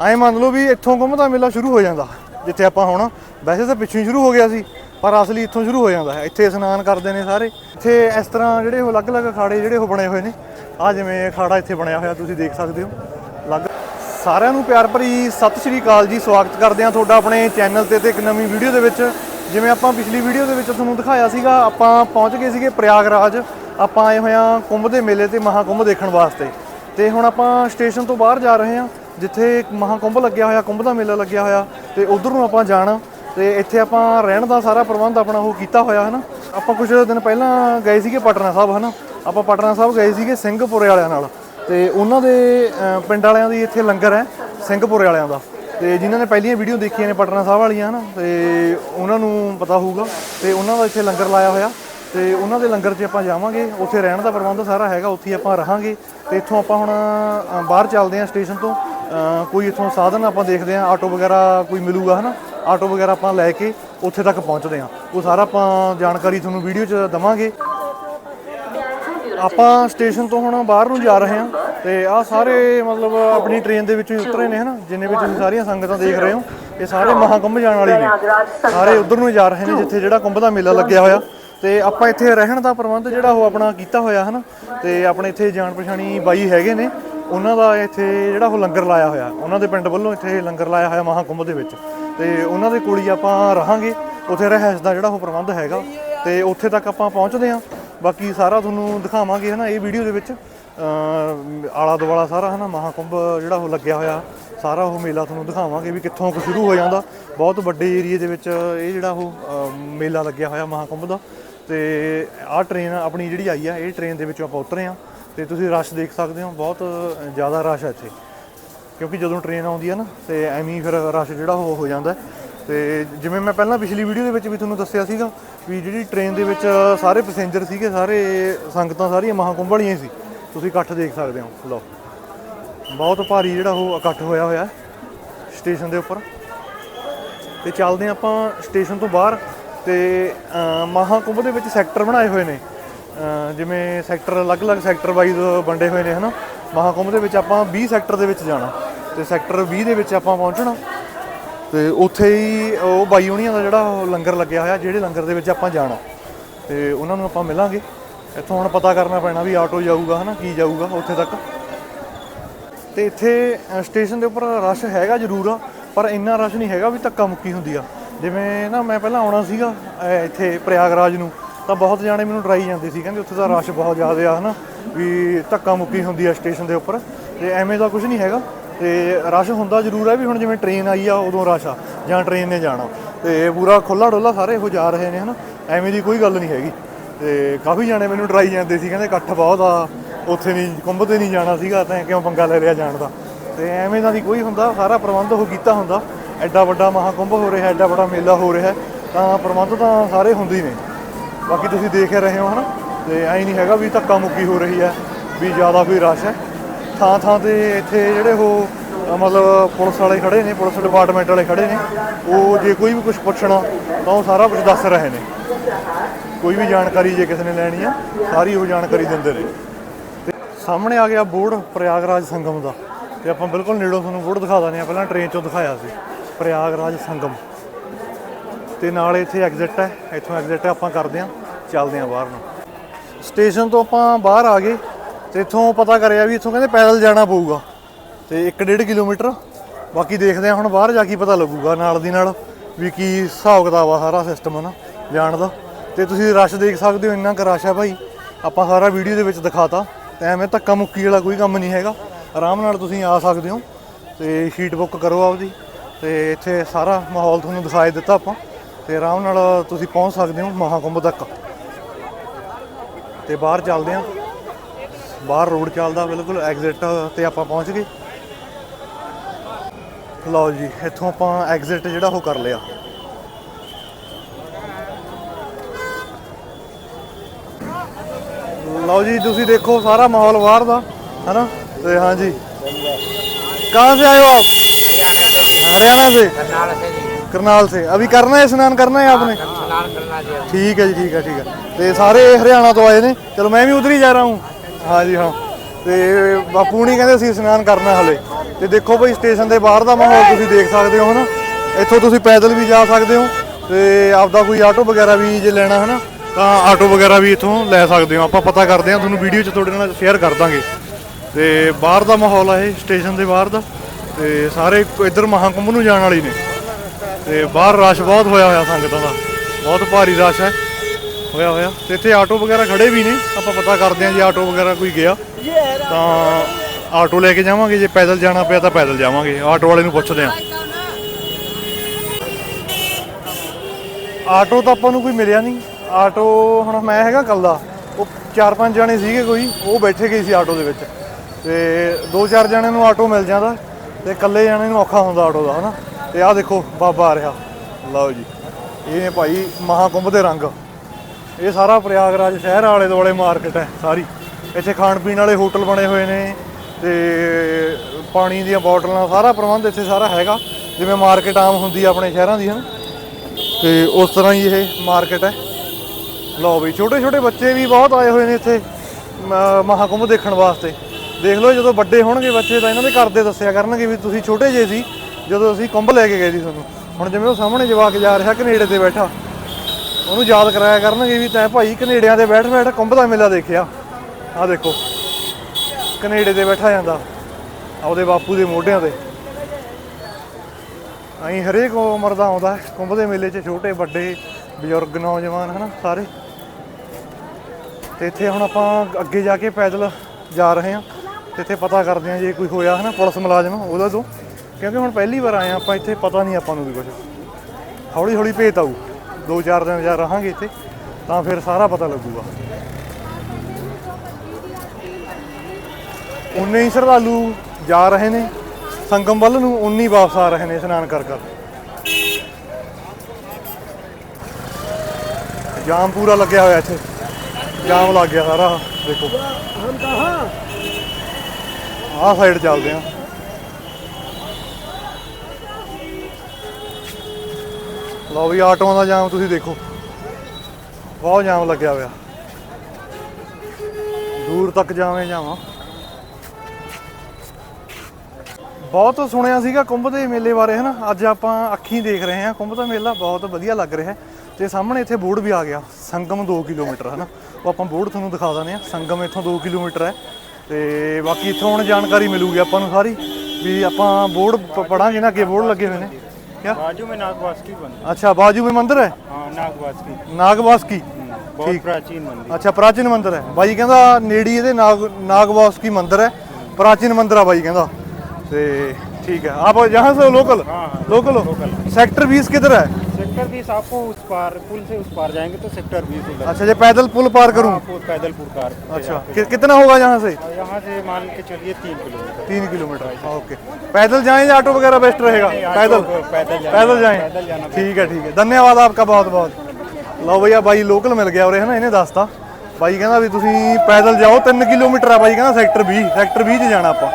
ਐਂ ਮੰਨ ਲਓ ਵੀ ਇੱਥੋਂ ਕੁੰਭ ਦਾ ਮੇਲਾ ਸ਼ੁਰੂ ਹੋ ਜਾਂਦਾ, ਜਿੱਥੇ ਆਪਾਂ ਹੁਣ, ਵੈਸੇ ਤਾਂ ਪਿੱਛੋਂ ਹੀ ਸ਼ੁਰੂ ਹੋ ਗਿਆ ਸੀ, ਪਰ ਅਸਲੀ ਇੱਥੋਂ ਸ਼ੁਰੂ ਹੋ ਜਾਂਦਾ ਹੈ, ਇੱਥੇ ਇਸ਼ਨਾਨ ਕਰਦੇ ਨੇ ਸਾਰੇ। ਇੱਥੇ ਇਸ ਤਰ੍ਹਾਂ ਜਿਹੜੇ ਉਹ ਅਲੱਗ-ਅਲੱਗ ਅਖਾੜੇ ਜਿਹੜੇ ਉਹ ਬਣੇ ਹੋਏ ਨੇ ਆ ਜਿਵੇਂ ਅਖਾੜਾ ਇੱਥੇ ਬਣਿਆ ਹੋਇਆ, ਤੁਸੀਂ ਦੇਖ ਸਕਦੇ ਹੋ। ਅਲੱਗ ਸਾਰਿਆਂ ਨੂੰ ਪਿਆਰ ਭਰੀ ਸਤਿ ਸ਼੍ਰੀ ਅਕਾਲ ਜੀ, ਸਵਾਗਤ ਕਰਦੇ ਹਾਂ ਤੁਹਾਡਾ ਆਪਣੇ ਚੈਨਲ ਤੇ ਤੇ ਇੱਕ ਨਵੀਂ ਵੀਡੀਓ ਦੇ ਵਿੱਚ। ਜਿਵੇਂ ਆਪਾਂ ਪਿਛਲੀ ਵੀਡੀਓ ਦੇ ਵਿੱਚ ਤੁਹਾਨੂੰ ਦਿਖਾਇਆ ਸੀਗਾ, ਆਪਾਂ ਪਹੁੰਚ ਗਏ ਸੀਗੇ ਪ੍ਰਯਾਗਰਾਜ, ਆਪਾਂ ਆਏ ਹੋਏ ਹਾਂ ਕੁੰਭ ਦੇ ਮੇਲੇ ਤੇ ਮਹਾਕੁੰਭ ਦੇਖਣ ਵਾਸਤੇ। ਤੇ ਹੁਣ ਆਪਾਂ ਸਟੇਸ਼ਨ ਤੋਂ ਬਾਹਰ ਜਾ ਰਹੇ ਹਾਂ ਜਿੱਥੇ ਇੱਕ ਮਹਾਕੁੰਭ ਲੱਗਿਆ ਹੋਇਆ, ਕੁੰਭ ਦਾ ਮੇਲਾ ਲੱਗਿਆ ਹੋਇਆ ਤੇ ਉਧਰ ਨੂੰ ਆਪਾਂ ਜਾਣਾ ਤੇ ਇੱਥੇ ਆਪਾਂ ਰਹਿਣ ਦਾ ਸਾਰਾ ਪ੍ਰਬੰਧ ਆਪਣਾ ਉਹ ਕੀਤਾ ਹੋਇਆ ਹੈ ਨਾ ਆਪਾਂ ਕੁਝ ਦਿਨ ਪਹਿਲਾਂ ਗਏ ਸੀਗੇ ਪਟਨਾ ਸਾਹਿਬ, ਹਨਾ? ਆਪਾਂ ਪਟਨਾ ਸਾਹਿਬ ਗਏ ਸੀਗੇ ਸਿੰਘਪੁਰੇ ਵਾਲਿਆਂ ਨਾਲ ਤੇ ਉਹਨਾਂ ਦੇ ਪਿੰਡ ਵਾਲਿਆਂ ਦੀ ਇੱਥੇ ਲੰਗਰ ਹੈ ਸਿੰਘਪੁਰੇ ਵਾਲਿਆਂ ਦਾ। ਤੇ ਜਿਨ੍ਹਾਂ ਨੇ ਪਹਿਲੀਆਂ ਵੀਡੀਓ ਦੇਖੀਆਂ ਨੇ ਪਟਨਾ ਸਾਹਿਬ ਵਾਲੀਆਂ, ਹਨਾ? ਤੇ ਉਹਨਾਂ ਨੂੰ ਪਤਾ ਹੋਊਗਾ ਤੇ ਉਹਨਾਂ ਦਾ ਇੱਥੇ ਲੰਗਰ ਲਾਇਆ ਹੋਇਆ ਤੇ ਉਹਨਾਂ ਦੇ ਲੰਗਰ 'ਚ ਆਪਾਂ ਜਾਵਾਂਗੇ, ਉੱਥੇ ਰਹਿਣ ਦਾ ਪ੍ਰਬੰਧ ਸਾਰਾ ਹੈਗਾ, ਉੱਥੇ ਹੀ ਆਪਾਂ ਰਹਾਂਗੇ ਤੇ ਇੱਥੋਂ ਆਪਾਂ ਹੁਣ ਬਾਹਰ ਚੱਲਦੇ ਹਾਂ ਸਟੇਸ਼ਨ ਤੋਂ ਕੋਈ ਇੱਥੋਂ ਸਾਧਨ ਆਪਾਂ ਦੇਖਦੇ ਹਾਂ, ਆਟੋ ਵਗੈਰਾ ਕੋਈ ਮਿਲੂਗਾ, ਹਨਾ? ਆਟੋ ਵਗੈਰਾ ਆਪਾਂ ਲੈ ਕੇ ਉੱਥੇ ਤੱਕ ਪਹੁੰਚਦੇ ਹਾਂ। ਉਹ ਸਾਰਾ ਆਪਾਂ ਜਾਣਕਾਰੀ ਤੁਹਾਨੂੰ ਵੀਡੀਓ 'ਚ ਦਵਾਂਗੇ। ਆਪਾਂ ਸਟੇਸ਼ਨ ਤੋਂ ਹੁਣ ਬਾਹਰ ਨੂੰ ਜਾ ਰਹੇ ਹਾਂ ਤੇ ਆ ਸਾਰੇ ਮਤਲਬ ਆਪਣੀ ਟ੍ਰੇਨ ਦੇ ਵਿੱਚੋਂ ਹੀ ਉਤਰੇ ਨੇ, ਹਨਾ? ਜਿੰਨੇ ਵੀ ਤੁਸੀਂ ਸਾਰੀਆਂ ਸੰਗਤਾਂ ਦੇਖ ਰਹੇ ਹੋ, ਇਹ ਸਾਰੇ ਮਹਾਕੁੰਭ ਜਾਣ ਵਾਲੀ ਨੇ। ਸਾਰੇ ਉਧਰ ਨੂੰ ਹੀ ਜਾ ਰਹੇ ਨੇ, ਜਿੱਥੇ ਜਿਹੜਾ ਕੁੰਭ ਦਾ ਮੇਲਾ ਲੱਗਿਆ ਹੋਇਆ। ਤੇ ਆਪਾਂ ਇੱਥੇ ਰਹਿਣ ਦਾ ਪ੍ਰਬੰਧ ਜਿਹੜਾ ਉਹ ਆਪਣਾ ਕੀਤਾ ਹੋਇਆ, ਹਨਾ? ਤੇ ਆਪਣੇ ਇੱਥੇ ਜਾਣ ਪਛਾਣੀ ਬਾਈ ਹੈਗੇ ਨੇ। ਉਹਨਾਂ ਦਾ ਇੱਥੇ ਜਿਹੜਾ ਉਹ ਲੰਗਰ ਲਾਇਆ ਹੋਇਆ, ਉਹਨਾਂ ਦੇ ਪਿੰਡ ਵੱਲੋਂ ਇੱਥੇ ਲੰਗਰ ਲਾਇਆ ਹੋਇਆ ਮਹਾਕੁੰਭ ਦੇ ਵਿੱਚ। ਤੇ ਉਹਨਾਂ ਦੇ ਕੋਲ ਹੀ ਆਪਾਂ ਰਹਾਂਗੇ, ਉੱਥੇ ਰਹਿਸ ਦਾ ਜਿਹੜਾ ਉਹ ਪ੍ਰਬੰਧ ਹੈਗਾ, ਤੇ ਉੱਥੇ ਤੱਕ ਆਪਾਂ ਪਹੁੰਚਦੇ ਹਾਂ। ਬਾਕੀ ਸਾਰਾ ਤੁਹਾਨੂੰ ਦਿਖਾਵਾਂਗੇ ਹਨਾ, ਇਹ ਵੀਡੀਓ ਦੇ ਵਿੱਚ। ਆਲਾ ਦੁਆਲਾ ਸਾਰਾ ਹਨਾ, ਮਹਾਕੁੰਭ ਜਿਹੜਾ ਉਹ ਲੱਗਿਆ ਹੋਇਆ, ਸਾਰਾ ਉਹ ਮੇਲਾ ਤੁਹਾਨੂੰ ਦਿਖਾਵਾਂਗੇ ਵੀ ਕਿੱਥੋਂ ਕੁ ਸ਼ੁਰੂ ਹੋ ਜਾਂਦਾ। ਬਹੁਤ ਵੱਡੇ ਏਰੀਆ ਦੇ ਵਿੱਚ ਇਹ ਜਿਹੜਾ ਉਹ ਮੇਲਾ ਲੱਗਿਆ ਹੋਇਆ ਮਹਾਕੁੰਭ ਦਾ। ਤੇ ਆਹ ਟ੍ਰੇਨ ਆਪਣੀ ਜਿਹੜੀ ਆਈ ਆ, ਇਹ ਟ੍ਰੇਨ ਦੇ ਵਿੱਚੋਂ ਆਪਾਂ ਉਤਰੇ ਆ ਤੇ ਤੁਸੀਂ ਰਸ਼ ਦੇਖ ਸਕਦੇ ਹੋ ਬਹੁਤ ਜ਼ਿਆਦਾ ਰਸ਼ ਹੈ ਇੱਥੇ। ਕਿਉਂਕਿ ਜਦੋਂ ਟ੍ਰੇਨ ਆਉਂਦੀ ਹੈ ਨਾ ਤੇ ਐਵੇਂ ਫਿਰ ਰਸ਼ ਜਿਹੜਾ ਉਹ ਹੋ ਜਾਂਦਾ ਹੈ। ਤੇ ਜਿਵੇਂ ਮੈਂ ਪਹਿਲਾਂ ਪਿਛਲੀ ਵੀਡੀਓ ਦੇ ਵਿੱਚ ਵੀ ਤੁਹਾਨੂੰ ਦੱਸਿਆ ਸੀਗਾ ਵੀ ਜਿਹੜੀ ਟ੍ਰੇਨ ਦੇ ਵਿੱਚ ਸਾਰੇ ਪੈਸੇਂਜਰ ਸੀਗੇ ਸਾਰੇ ਸੰਗਤਾਂ ਸਾਰੀਆਂ ਮਹਾਕੁੰਭ ਵਾਲੀਆਂ ਹੀ ਸੀ ਤੁਸੀਂ ਇਕੱਠ ਦੇਖ ਸਕਦੇ ਹੋ ਲਓ। ਬਹੁਤ ਭਾਰੀ ਜਿਹੜਾ ਉਹ ਇਕੱਠ ਹੋਇਆ ਹੋਇਆ ਸਟੇਸ਼ਨ ਦੇ ਉੱਪਰ। ਤੇ ਚੱਲਦੇ ਹਾਂ ਆਪਾਂ ਸਟੇਸ਼ਨ ਤੋਂ ਬਾਹਰ ਤੇ ਅ, ਮਹਾਕੁੰਭ ਦੇ ਵਿੱਚ ਸੈਕਟਰ ਬਣਾਏ ਹੋਏ ਨੇ। ਜਿਵੇਂ ਸੈਕਟਰ ਅਲੱਗ-ਅਲੱਗ ਸੈਕਟਰ ਵਾਈਜ਼ ਵੰਡੇ ਹੋਏ ਨੇ, ਹਨਾ? ਮਹਾਕੁੰਭ ਦੇ ਵਿੱਚ ਆਪਾਂ 20 ਸੈਕਟਰ ਦੇ ਵਿੱਚ ਜਾਣਾ, ਤੇ ਸੈਕਟਰ 20 ਦੇ ਵਿੱਚ ਆਪਾਂ ਪਹੁੰਚਣਾ। ਤੇ ਉੱਥੇ ਹੀ ਉਹ ਬਾਈ ਹੋਣੀਆਂ ਦਾ ਜਿਹੜਾ ਲੰਗਰ ਲੱਗਿਆ ਹੋਇਆ, ਜਿਹੜੇ ਲੰਗਰ ਦੇ ਵਿੱਚ ਆਪਾਂ ਜਾਣਾ। ਤੇ ਉਹਨਾਂ ਨੂੰ ਆਪਾਂ ਮਿਲਾਂਗੇ। ਇੱਥੋਂ ਹੁਣ ਪਤਾ ਕਰਨਾ ਪੈਣਾ ਵੀ ਆਟੋ ਜਾਊਗਾ, ਹਨਾ? ਕੀ ਜਾਊਗਾ ਉੱਥੇ ਤੱਕ। ਤੇ ਇੱਥੇ ਸਟੇਸ਼ਨ ਦੇ ਉੱਪਰ ਰਸ਼ ਹੈਗਾ ਜ਼ਰੂਰ ਆ, ਪਰ ਇੰਨਾ ਰਸ਼ ਨਹੀਂ ਹੈਗਾ ਵੀ ਧੱਕਾ ਮੁੱਕੀ ਹੁੰਦੀ ਆ। ਜਿਵੇਂ ਨਾ ਮੈਂ ਪਹਿਲਾਂ ਆਉਣਾ ਸੀਗਾ ਇੱਥੇ ਪ੍ਰਯਾਗਰਾਜ ਨੂੰ। ਤਾਂ ਬਹੁਤ ਜਾਣੇ ਮੈਨੂੰ ਡਰਾਈ ਜਾਂਦੇ ਸੀ, ਕਹਿੰਦੇ ਉੱਥੇ ਦਾ ਰਸ਼ ਬਹੁਤ ਜ਼ਿਆਦਾ ਆ, ਹਨਾ, ਵੀ ਧੱਕਾ ਮੁੱਕੀ ਹੁੰਦੀ ਆ ਸਟੇਸ਼ਨ ਦੇ ਉੱਪਰ। ਤੇ ਐਵੇਂ ਦਾ ਕੁਝ ਨਹੀਂ ਹੈਗਾ। ਤੇ ਰਸ਼ ਹੁੰਦਾ ਜ਼ਰੂਰ ਹੈ ਵੀ ਹੁਣ ਜਿਵੇਂ ਟ੍ਰੇਨ ਆਈ ਆ, ਉਦੋਂ ਰਸ਼ ਆ, ਜਾਂ ਟ੍ਰੇਨ ਨੇ ਜਾਣਾ। ਤੇ ਪੂਰਾ ਖੁੱਲਾ ਡੋਲਾ ਸਾਰੇ ਉਹ ਜਾ ਰਹੇ ਨੇ, ਹਨਾ। ਐਵੇਂ ਦੀ ਕੋਈ ਗੱਲ ਨਹੀਂ ਹੈਗੀ। ਤੇ ਕਾਫੀ ਜਾਣੇ ਮੈਨੂੰ ਡਰਾਈ ਜਾਂਦੇ ਸੀ, ਕਹਿੰਦੇ ਇਕੱਠ ਬਹੁਤ ਆ, ਉੱਥੇ ਨਹੀਂ, ਕੁੰਭ ਤੇ ਨਹੀਂ ਜਾਣਾ ਸੀਗਾ, ਤਾਂ ਕਿਉਂ ਪੰਗਾ ਲੈ ਲਿਆ ਜਾਣ ਦਾ। ਤੇ ਐਵੇਂ ਦਾ ਨਹੀਂ ਕੋਈ ਹੁੰਦਾ, ਸਾਰਾ ਪ੍ਰਬੰਧ ਉਹ ਕੀਤਾ ਹੁੰਦਾ। ਐਡਾ ਵੱਡਾ ਮਹਾਕੁੰਭ ਹੋ ਰਿਹਾ, ਐਡਾ ਵੱਡਾ ਮੇਲਾ ਹੋ ਰਿਹਾ, ਤਾਂ ਪ੍ਰਬੰਧ ਤਾਂ ਸਾਰੇ ਹੁੰਦੇ ਹੀ ਨੇ। ਬਾਕੀ ਤੁਸੀਂ ਦੇਖ ਰਹੇ ਹੋ ਹਨਾ, ਤੇ ਐਂ ਨਹੀਂ ਹੈਗਾ ਵੀ ਧੱਕਾ ਮੁੱਕੀ ਹੋ ਰਹੀ ਹੈ, ਵੀ ਜ਼ਿਆਦਾ ਕੋਈ ਰਸ਼ ਹੈ। ਥਾਂ ਥਾਂ ਤੇ ਇੱਥੇ ਜਿਹੜੇ ਉਹ ਮਤਲਬ ਪੁਲਿਸ ਵਾਲੇ ਖੜੇ ਨੇ, ਪੁਲਿਸ ਡਿਪਾਰਟਮੈਂਟ ਵਾਲੇ ਖੜੇ ਨੇ, ਉਹ ਜੇ ਕੋਈ ਵੀ ਕੁਝ ਪੁੱਛਣਾ, ਤਾਂ ਉਹ ਸਾਰਾ ਕੁਝ ਦੱਸ ਰਹੇ ਨੇ। ਕੋਈ ਵੀ ਜਾਣਕਾਰੀ ਜੇ ਕਿਸੇ ਨੇ ਲੈਣੀ ਆ ਸਾਰੀ ਉਹ ਜਾਣਕਾਰੀ ਦਿੰਦੇ ਨੇ। ਤੇ ਸਾਹਮਣੇ ਆ ਗਿਆ ਬੋਰਡ ਪ੍ਰਯਾਗਰਾਜ ਸੰਗਮ ਦਾ, ਤੇ ਆਪਾਂ ਬਿਲਕੁਲ ਨੇੜੋਂ ਤੁਹਾਨੂੰ ਬੋਰਡ ਦਿਖਾ ਦਿੰਦੇ ਆ ਪਹਿਲਾਂ ਟ੍ਰੇਨ ਚੋਂ ਦਿਖਾਇਆ ਸੀ, ਪ੍ਰਯਾਗਰਾਜ ਸੰਗਮ। ਤੇ ਨਾਲ ਇੱਥੇ ਐਗਜ਼ਿਟ ਹੈ। ਇੱਥੋਂ ਐਗਜ਼ਿਟ ਆਪਾਂ ਕਰਦੇ ਹਾਂ। ਚੱਲਦੇ ਹਾਂ ਬਾਹਰ ਨੂੰ। ਸਟੇਸ਼ਨ ਤੋਂ ਆਪਾਂ ਬਾਹਰ ਆ ਗਏ। ਤੇ ਇੱਥੋਂ ਪਤਾ ਕਰਿਆ ਵੀ ਇੱਥੋਂ ਕਹਿੰਦੇ ਪੈਦਲ ਜਾਣਾ ਪਊਗਾ। ਤੇ 1.5 ਕਿਲੋਮੀਟਰ। ਬਾਕੀ ਦੇਖਦੇ ਹਾਂ ਹੁਣ ਬਾਹਰ ਜਾ ਕੇ ਪਤਾ ਲੱਗੂਗਾ ਨਾਲ ਦੀ ਨਾਲ ਵੀ ਕੀ ਹਿਸਾਬ ਕਿਤਾਬ ਆ ਸਾਰਾ ਸਿਸਟਮ ਹੈ ਨਾ ਜਾਣ ਦਾ। ਤੇ ਤੁਸੀਂ ਰਸ਼ ਦੇਖ ਸਕਦੇ ਹੋ, ਇੰਨਾ ਕੁ ਰਸ਼ ਹੈ ਭਾਈ। ਆਪਾਂ ਸਾਰਾ ਵੀਡੀਓ ਦੇ ਵਿੱਚ ਦਿਖਾਤਾ। ਤੇ ਐਵੇਂ ਧੱਕਾ ਮੁੱਕੀ ਵਾਲਾ ਕੋਈ ਕੰਮ ਨਹੀਂ ਹੈਗਾ। ਆਰਾਮ ਨਾਲ ਤੁਸੀਂ ਆ ਸਕਦੇ ਹੋ। ਤੇ ਸ਼ੀਟ ਬੁੱਕ ਕਰੋ ਆਪਦੀ। ਤੇ ਇੱਥੇ ਸਾਰਾ ਮਾਹੌਲ ਤੁਹਾਨੂੰ ਦਿਖਾਈ ਦਿੱਤਾ ਆਪਾਂ। ਤੇ ਆਰਾਮ ਨਾਲ ਤੁਸੀਂ ਪਹੁੰਚ ਸਕਦੇ ਹੋ ਮਹਾਕੁੰਭ ਤੱਕ। ਤੇ ਬਾਹਰ ਚੱਲਦੇ ਆ ਬਾਹਰ ਰੋਡ ਚੱਲਦਾ ਬਿਲਕੁਲ ਐਗਜ਼ਿਟ ਤੇ ਆਪਾਂ ਪਹੁੰਚ ਗਏ। ਲਓ ਜੀ ਇੱਥੋਂ ਆਪਾਂ ਐਗਜ਼ਿਟ ਜਿਹੜਾ ਉਹ ਕਰ ਲਿਆ। ਲਓ ਜੀ ਤੁਸੀਂ ਦੇਖੋ ਸਾਰਾ ਮਾਹੌਲ ਬਾਹਰ ਦਾ ਹੈਨਾ? ਤੇ ਹਾਂ ਜੀ ਕਹਾਂ ਸੇ ਆਏ ਹੋ ਆਪ? ਹਰਿਆਣਾ ਸੇ ਹਰਿਆਣਾ ਸੇ? करनाल से अभी करना है स्नान करना है आपने स्नान करना जी ਠੀਕ ਹੈ ਜੀ ਠੀਕ ਹੈ ਠੀਕ ਹੈ ਤੇ ਸਾਰੇ ਹਰਿਆਣਾ ਤੋਂ ਆਏ ਨੇ ਚਲੋ ਮੈਂ ਵੀ ਉਧਰ ਹੀ ਜਾ ਰਹਾ ਹੂੰ ਹਾਂ ਜੀ ਹਾਂ ਤੇ ਬਾਪੂ ਨਹੀਂ ਕਹਿੰਦੇ ਸੀ ਇਸ਼ਨਾਨ ਕਰਨਾ ਹਲੇ ਤੇ ਦੇਖੋ ਬਈ ਸਟੇਸ਼ਨ ਦੇ ਬਾਹਰ ਦਾ ਮਾਹੌਲ ਤੁਸੀਂ ਦੇਖ ਸਕਦੇ ਹੋ ਹਨਾ ਇੱਥੋਂ ਤੁਸੀਂ ਪੈਦਲ ਵੀ ਜਾ ਸਕਦੇ ਹੋ ਤੇ ਆਪਦਾ ਕੋਈ ਆਟੋ ਵਗੈਰਾ ਵੀ ਜੇ ਲੈਣਾ ਹਨਾ ਤਾਂ ਆਟੋ ਵਗੈਰਾ ਵੀ ਇੱਥੋਂ ਲੈ ਸਕਦੇ ਹੋ ਆਪਾਂ ਪਤਾ ਕਰਦੇ ਹਾਂ ਤੁਹਾਨੂੰ ਵੀਡੀਓ 'ਚ ਤੁਹਾਡੇ ਨਾਲ ਸ਼ੇਅਰ ਕਰ ਦਾਂਗੇ ਤੇ ਬਾਹਰ ਦਾ ਮਾਹੌਲ ਆ ਇਹ ਸਟੇਸ਼ਨ ਦੇ ਬਾਹਰ ਦਾ ਤੇ ਸਾਰੇ ਇੱਧਰ ਮਹਾਕੁੰਭ ਨੂੰ ਜਾਣ ਵਾਲੀ ਨੇ ਤੇ ਬਾਹਰ ਰਸ਼ ਬਹੁਤ ਹੋਇਆ ਹੋਇਆ ਸੰਗਤਾਂ ਦਾ। ਬਹੁਤ ਭਾਰੀ ਰਸ਼ ਹੈ। ਹੋਇਆ ਹੋਇਆ। ਤੇ ਇੱਥੇ ਆਟੋ ਵਗੈਰਾ ਖੜੇ ਵੀ ਨੇ। ਆਪਾਂ ਪਤਾ ਕਰਦੇ ਹਾਂ ਜੇ ਆਟੋ ਵਗੈਰਾ ਕੋਈ ਗਿਆ। ਤਾਂ ਆਟੋ ਲੈ ਕੇ ਜਾਵਾਂਗੇ। ਜੇ ਪੈਦਲ ਜਾਣਾ ਪਿਆ ਤਾਂ ਪੈਦਲ ਜਾਵਾਂਗੇ। ਆਟੋ ਵਾਲੇ ਨੂੰ ਪੁੱਛਦੇ ਹਾਂ। ਆਟੋ ਤਾਂ ਆਪਾਂ ਨੂੰ ਕੋਈ ਮਿਲਿਆ ਨਹੀਂ। ਆਟੋ ਹੁਣ ਮੈਂ ਹੈਗਾ ਕੱਲਾ ਉਹ ਚਾਰ ਪੰਜ ਜਣੇ ਸੀਗੇ ਕੋਈ। ਉਹ ਬੈਠੇ ਗਏ ਸੀ ਆਟੋ ਦੇ ਵਿੱਚ। ਤੇ ਦੋ ਚਾਰ ਜਣਿਆਂ ਨੂੰ ਆਟੋ ਮਿਲ ਜਾਂਦਾ। ਤੇ ਇਕੱਲੇ ਜਣੇ ਨੂੰ ਔਖਾ ਹੁੰਦਾ ਆਟੋ ਦਾ, ਹਨਾ? ਤੇ ਆਹ ਦੇਖੋ ਬਾਬਾ ਆ ਰਿਹਾ। ਲਓ ਜੀ। ਇਹ ਨੇ ਭਾਈ ਮਹਾਕੁੰਭ ਦੇ ਰੰਗ। ਇਹ ਸਾਰਾ ਪ੍ਰਯਾਗਰਾਜ ਸ਼ਹਿਰ ਆਲੇ ਦੁਆਲੇ ਮਾਰਕੀਟ ਹੈ ਸਾਰੀ। ਇੱਥੇ ਖਾਣ ਪੀਣ ਵਾਲੇ ਹੋਟਲ ਬਣੇ ਹੋਏ ਨੇ ਤੇ ਪਾਣੀ ਦੀਆਂ ਬੋਟਲਾਂ, ਸਾਰਾ ਪ੍ਰਬੰਧ ਇੱਥੇ ਸਾਰਾ ਹੈਗਾ। ਜਿਵੇਂ ਮਾਰਕੀਟ ਆਮ ਹੁੰਦੀ ਆਪਣੇ ਸ਼ਹਿਰਾਂ ਦੀ, ਹਨ? ਤੇ ਉਸ ਤਰ੍ਹਾਂ ਹੀ ਇਹ ਮਾਰਕੀਟ ਹੈ। ਲਓ ਵੀ ਛੋਟੇ ਛੋਟੇ ਬੱਚੇ ਵੀ ਬਹੁਤ ਆਏ ਹੋਏ ਨੇ ਇੱਥੇ ਮ- ਮਹਾਕੁੰਭ ਦੇਖਣ ਵਾਸਤੇ। ਦੇਖ ਲਓ, ਜਦੋਂ ਵੱਡੇ ਹੋਣਗੇ ਬੱਚੇ ਤਾਂ ਇਹਨਾਂ ਦੇ ਘਰ ਦੇ ਦੱਸਿਆ ਕਰਨਗੇ ਵੀ ਤੁਸੀਂ ਛੋਟੇ ਜਿਹੇ ਸੀ। ਜਦੋਂ ਅਸੀਂ ਕੁੰਭ ਲੈ ਕੇ ਗਏ ਸੀ ਤੁਹਾਨੂੰ ਹੁਣ ਜਿਵੇਂ ਉਹ ਸਾਹਮਣੇ ਜਵਾਕ ਜਾ ਰਿਹਾ ਕੈਨੇਡਾ ਤੇ ਬੈਠਾ, ਉਹਨੂੰ ਯਾਦ ਕਰਾਇਆ ਕਰਨਗੇ ਵੀ ਤੈਂ ਭਾਈ ਕੈਨੇਡਿਆਂ ਤੇ ਬੈਠ ਬੈਠ ਕੁੰਭ ਦਾ ਮੇਲਾ ਦੇਖਿਆ। ਆਹ ਦੇਖੋ ਕੈਨੇਡੇ ਤੇ ਬੈਠਾ ਜਾਂਦਾ ਉਹਦੇ ਬਾਪੂ ਦੇ ਮੋਢਿਆਂ ਤੇ। ਅਹੀਂ ਹਰੇਕ ਉਮਰ ਦਾ ਆਉਂਦਾ ਕੁੰਭ ਦੇ ਮੇਲੇ 'ਚ ਛੋਟੇ, ਵੱਡੇ, ਬਜ਼ੁਰਗ, ਨੌਜਵਾਨ, ਹਨਾ, ਸਾਰੇ। ਤੇ ਇੱਥੇ ਹੁਣ ਆਪਾਂ ਅੱਗੇ ਜਾ ਕੇ ਪੈਦਲ ਜਾ ਰਹੇ ਹਾਂ, ਤੇ ਇੱਥੇ ਪਤਾ ਕਰਦੇ ਹਾਂ ਜੇ ਕੋਈ ਹੋਇਆ, ਹਨਾ, ਪੁਲਿਸ ਮੁਲਾਜ਼ਮ, ਉਹਦਾ ਤੋਂ। ਕਿਉਂਕਿ ਹੁਣ ਪਹਿਲੀ ਵਾਰ ਆਏ ਹਾਂ ਆਪਾਂ ਇੱਥੇ, ਪਤਾ ਨਹੀਂ ਆਪਾਂ ਨੂੰ ਵੀ ਕੁਝ ਹੌਲੀ ਹੌਲੀ ਭੇਤ ਆਊ। ਦੋ ਚਾਰ ਦਿਨ ਜਾ ਰਹਾਂਗੇ ਇੱਥੇ, ਤਾਂ ਫਿਰ ਸਾਰਾ ਪਤਾ ਲੱਗੂਗਾ। ਉਨੇ ਹੀ ਸ਼ਰਧਾਲੂ ਜਾ ਰਹੇ ਨੇ। ਸੰਗਮ ਵੱਲ ਨੂੰ ਉਨੀ ਵਾਪਸ ਆ ਰਹੇ ਨੇ ਇਸ਼ਨਾਨ ਕਰ ਕਰ। ਜਾਮ ਪੂਰਾ ਲੱਗਿਆ ਹੋਇਆ ਇੱਥੇ। ਜਾਮ ਲੱਗ ਗਿਆ ਸਾਰਾ। ਦੇਖੋ। ਆਹ ਸਾਈਡ ਚੱਲਦੇ ਆ। ਲਓ ਵੀ ਆਟੋਆਂ ਦਾ ਜਾਮ ਤੁਸੀਂ ਦੇਖੋ। ਬਹੁਤ ਜਾਮ ਲੱਗਿਆ ਹੋਇਆ। ਦੂਰ ਤੱਕ ਜਾਵੇਂ ਜਾਵਾਂ। ਬਹੁਤ ਸੁਣਿਆ ਸੀਗਾ ਕੁੰਭ ਦੇ ਮੇਲੇ ਬਾਰੇ, ਹਨਾ? ਅੱਜ ਆਪਾਂ ਅੱਖੀਂ ਦੇਖ ਰਹੇ ਹਾਂ। ਕੁੰਭ ਦਾ ਮੇਲਾ ਬਹੁਤ ਵਧੀਆ ਲੱਗ ਰਿਹਾ ਹੈ। ਤੇ ਸਾਹਮਣੇ ਇੱਥੇ ਬੋਰਡ ਵੀ ਆ ਗਿਆ। ਸੰਗਮ 2 ਕਿਲੋਮੀਟਰ, ਹਨਾ? ਉਹ ਆਪਾਂ ਬੋਰਡ ਤੁਹਾਨੂੰ ਦਿਖਾ ਦਿੰਦੇ ਆ ਸੰਗਮ ਇੱਥੋਂ 2 ਕਿਲੋਮੀਟਰ ਹੈ। ਤੇ ਬਾਕੀ ਇੱਥੋਂ ਹੁਣ ਜਾਣਕਾਰੀ ਮਿਲੂਗੀ ਆਪਾਂ ਨੂੰ ਸਾਰੀ। ਵੀ ਆਪਾਂ ਬੋਰਡ ਪੜਾਂਗੇ ਨਾ ਅੱਗੇ, ਬੋਰਡ ਲੱਗੇ ਹੋਏ ਨੇ। ਕਿਆ बाजू में नागवास की मंदिर अच्छा बाजू में मंदिर है हाँ नागवास की नागवास की बहुत प्राचीन मंदिर ਅੱਛਾ ਪ੍ਰਾਚੀਨ ਮੰਦਿਰ ਹੈ ਬਾਈ ਕਹਿੰਦਾ ਨੇੜੀ ਇਹਦੇ ਨਾਗ ਨਾਗਵਾਸ ਕੀ ਮੰਦਿਰ ਹੈ ਪ੍ਰਾਚੀਨ ਮੰਦਿਰ ਆ ਬਾਈ ਕਹਿੰਦਾ ਤੇ ठीक है आप यहाँ से लोकल हाँ, हाँ, लोकल हो सेक्टर 20 किधर है सेक्टर बीस आपको उस पार पुल से उस पार जाएंगे तो सेक्टर बीस उधर अच्छा ये पैदल पुल पार करूँ आपको पैदल पुरकार अच्छा कि, कितना होगा यहाँ से और यहाँ से मान के चलिए तीन किलोमीटर तीन किलोमीटर हाँ, ओके पैदल जाएं या ऑटो वगैरह बेस्ट रहेगा पैदल पैदल जाना- पैदल जाएं पैदल जाना ठीक है ठीक है धन्यवाद आपका बहुत बहुत ਲਓ ਭਈਆ ਬਾਈ ਲੋਕਲ ਮਿਲ ਗਿਆ ਉਰੇ ਹਨਾ ਇਹਨੇ ਦੱਸਤਾ ਬਾਈ ਕਹਿੰਦਾ ਵੀ ਤੁਸੀਂ ਪੈਦਲ ਜਾਓ 3 ਕਿਲੋਮੀਟਰ ਆ ਬਾਈ ਕਹਿੰਦਾ ਸੈਕਟਰ 20 ਸੈਕਟਰ 20 'ਚ ਜਾਣਾ ਆਪਾਂ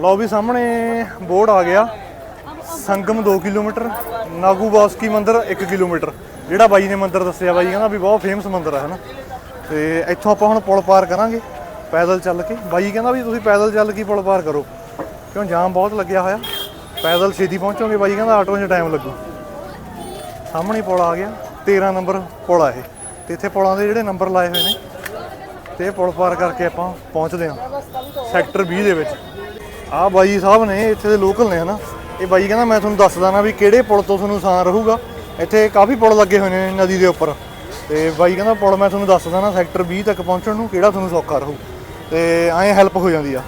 ਲਓ ਵੀ ਸਾਹਮਣੇ ਬੋਰਡ ਆ ਗਿਆ ਸੰਗਮ 2 ਕਿਲੋਮੀਟਰ, ਨਾਗੂ ਬਾਸਕੀ ਮੰਦਿਰ 1 ਕਿਲੋਮੀਟਰ। ਜਿਹੜਾ ਬਾਈ ਨੇ ਮੰਦਿਰ ਦੱਸਿਆ ਬਾਈ, ਕਹਿੰਦਾ ਵੀ ਬਹੁਤ ਫੇਮਸ ਮੰਦਿਰ ਹੈ ਹਨਾ। ਤੇ ਇੱਥੋਂ ਆਪਾਂ ਹੁਣ ਪੁਲ ਪਾਰ ਕਰਾਂਗੇ, ਪੈਦਲ ਚੱਲ ਕੇ। ਬਾਈ ਕਹਿੰਦਾ ਵੀ ਤੁਸੀਂ ਪੈਦਲ ਚੱਲ ਕੇ ਪੁਲ ਪਾਰ ਕਰੋ। ਕਿਉਂ, ਜਾਮ ਬਹੁਤ ਲੱਗਿਆ ਹੋਇਆ। ਪੈਦਲ ਛੇਤੀ ਪਹੁੰਚੋਗੇ, ਬਾਈ ਕਹਿੰਦਾ ਆਟੋ 'ਚ ਟਾਈਮ ਲੱਗੂ। ਸਾਹਮਣੇ ਪੁਲ ਆ ਗਿਆ 13 ਨੰਬਰ ਪੁਲ ਆ ਇਹ। ਤੇ ਇੱਥੇ ਪੁਲਾਂ ਦੇ ਜਿਹੜੇ ਨੰਬਰ ਲਾਏ ਹੋਏ ਨੇ, ਤੇ ਪੁਲ ਪਾਰ ਕਰਕੇ ਆਪਾਂ ਪਹੁੰਚਦੇ ਹਾਂ ਸੈਕਟਰ 20 ਦੇ ਵਿੱਚ। ਆਹ ਬਾਈ ਸਾਹਿਬ ਨੇ ਇੱਥੇ ਦੇ ਲੋਕਲ ਨੇ, ਹਨਾ। ਇਹ ਬਾਈ ਕਹਿੰਦਾ ਮੈਂ ਤੁਹਾਨੂੰ ਦੱਸ ਨਾ ਵੀ ਕਿਹੜੇ ਪੁਲ ਤੋਂ ਤੁਹਾਨੂੰ ਆਸਾਨ ਰਹੂਗਾ। ਇੱਥੇ ਕਾਫੀ ਪੁਲ ਲੱਗੇ ਹੋਏ ਨੇ ਨਦੀ ਦੇ ਉੱਪਰ। ਤੇ ਬਾਈ ਕਹਿੰਦਾ ਪੁਲ ਮੈਂ ਤੁਹਾਨੂੰ ਦੱਸ ਨਾ ਸੈਕਟਰ 20 ਤੱਕ ਪਹੁੰਚਣ ਨੂੰ ਕਿਹੜਾ ਤੁਹਾਨੂੰ ਸੌਖਾ ਰਹੂ। ਤੇ ਐਂ ਹੈਲਪ ਹੋ ਜਾਂਦੀ ਆ।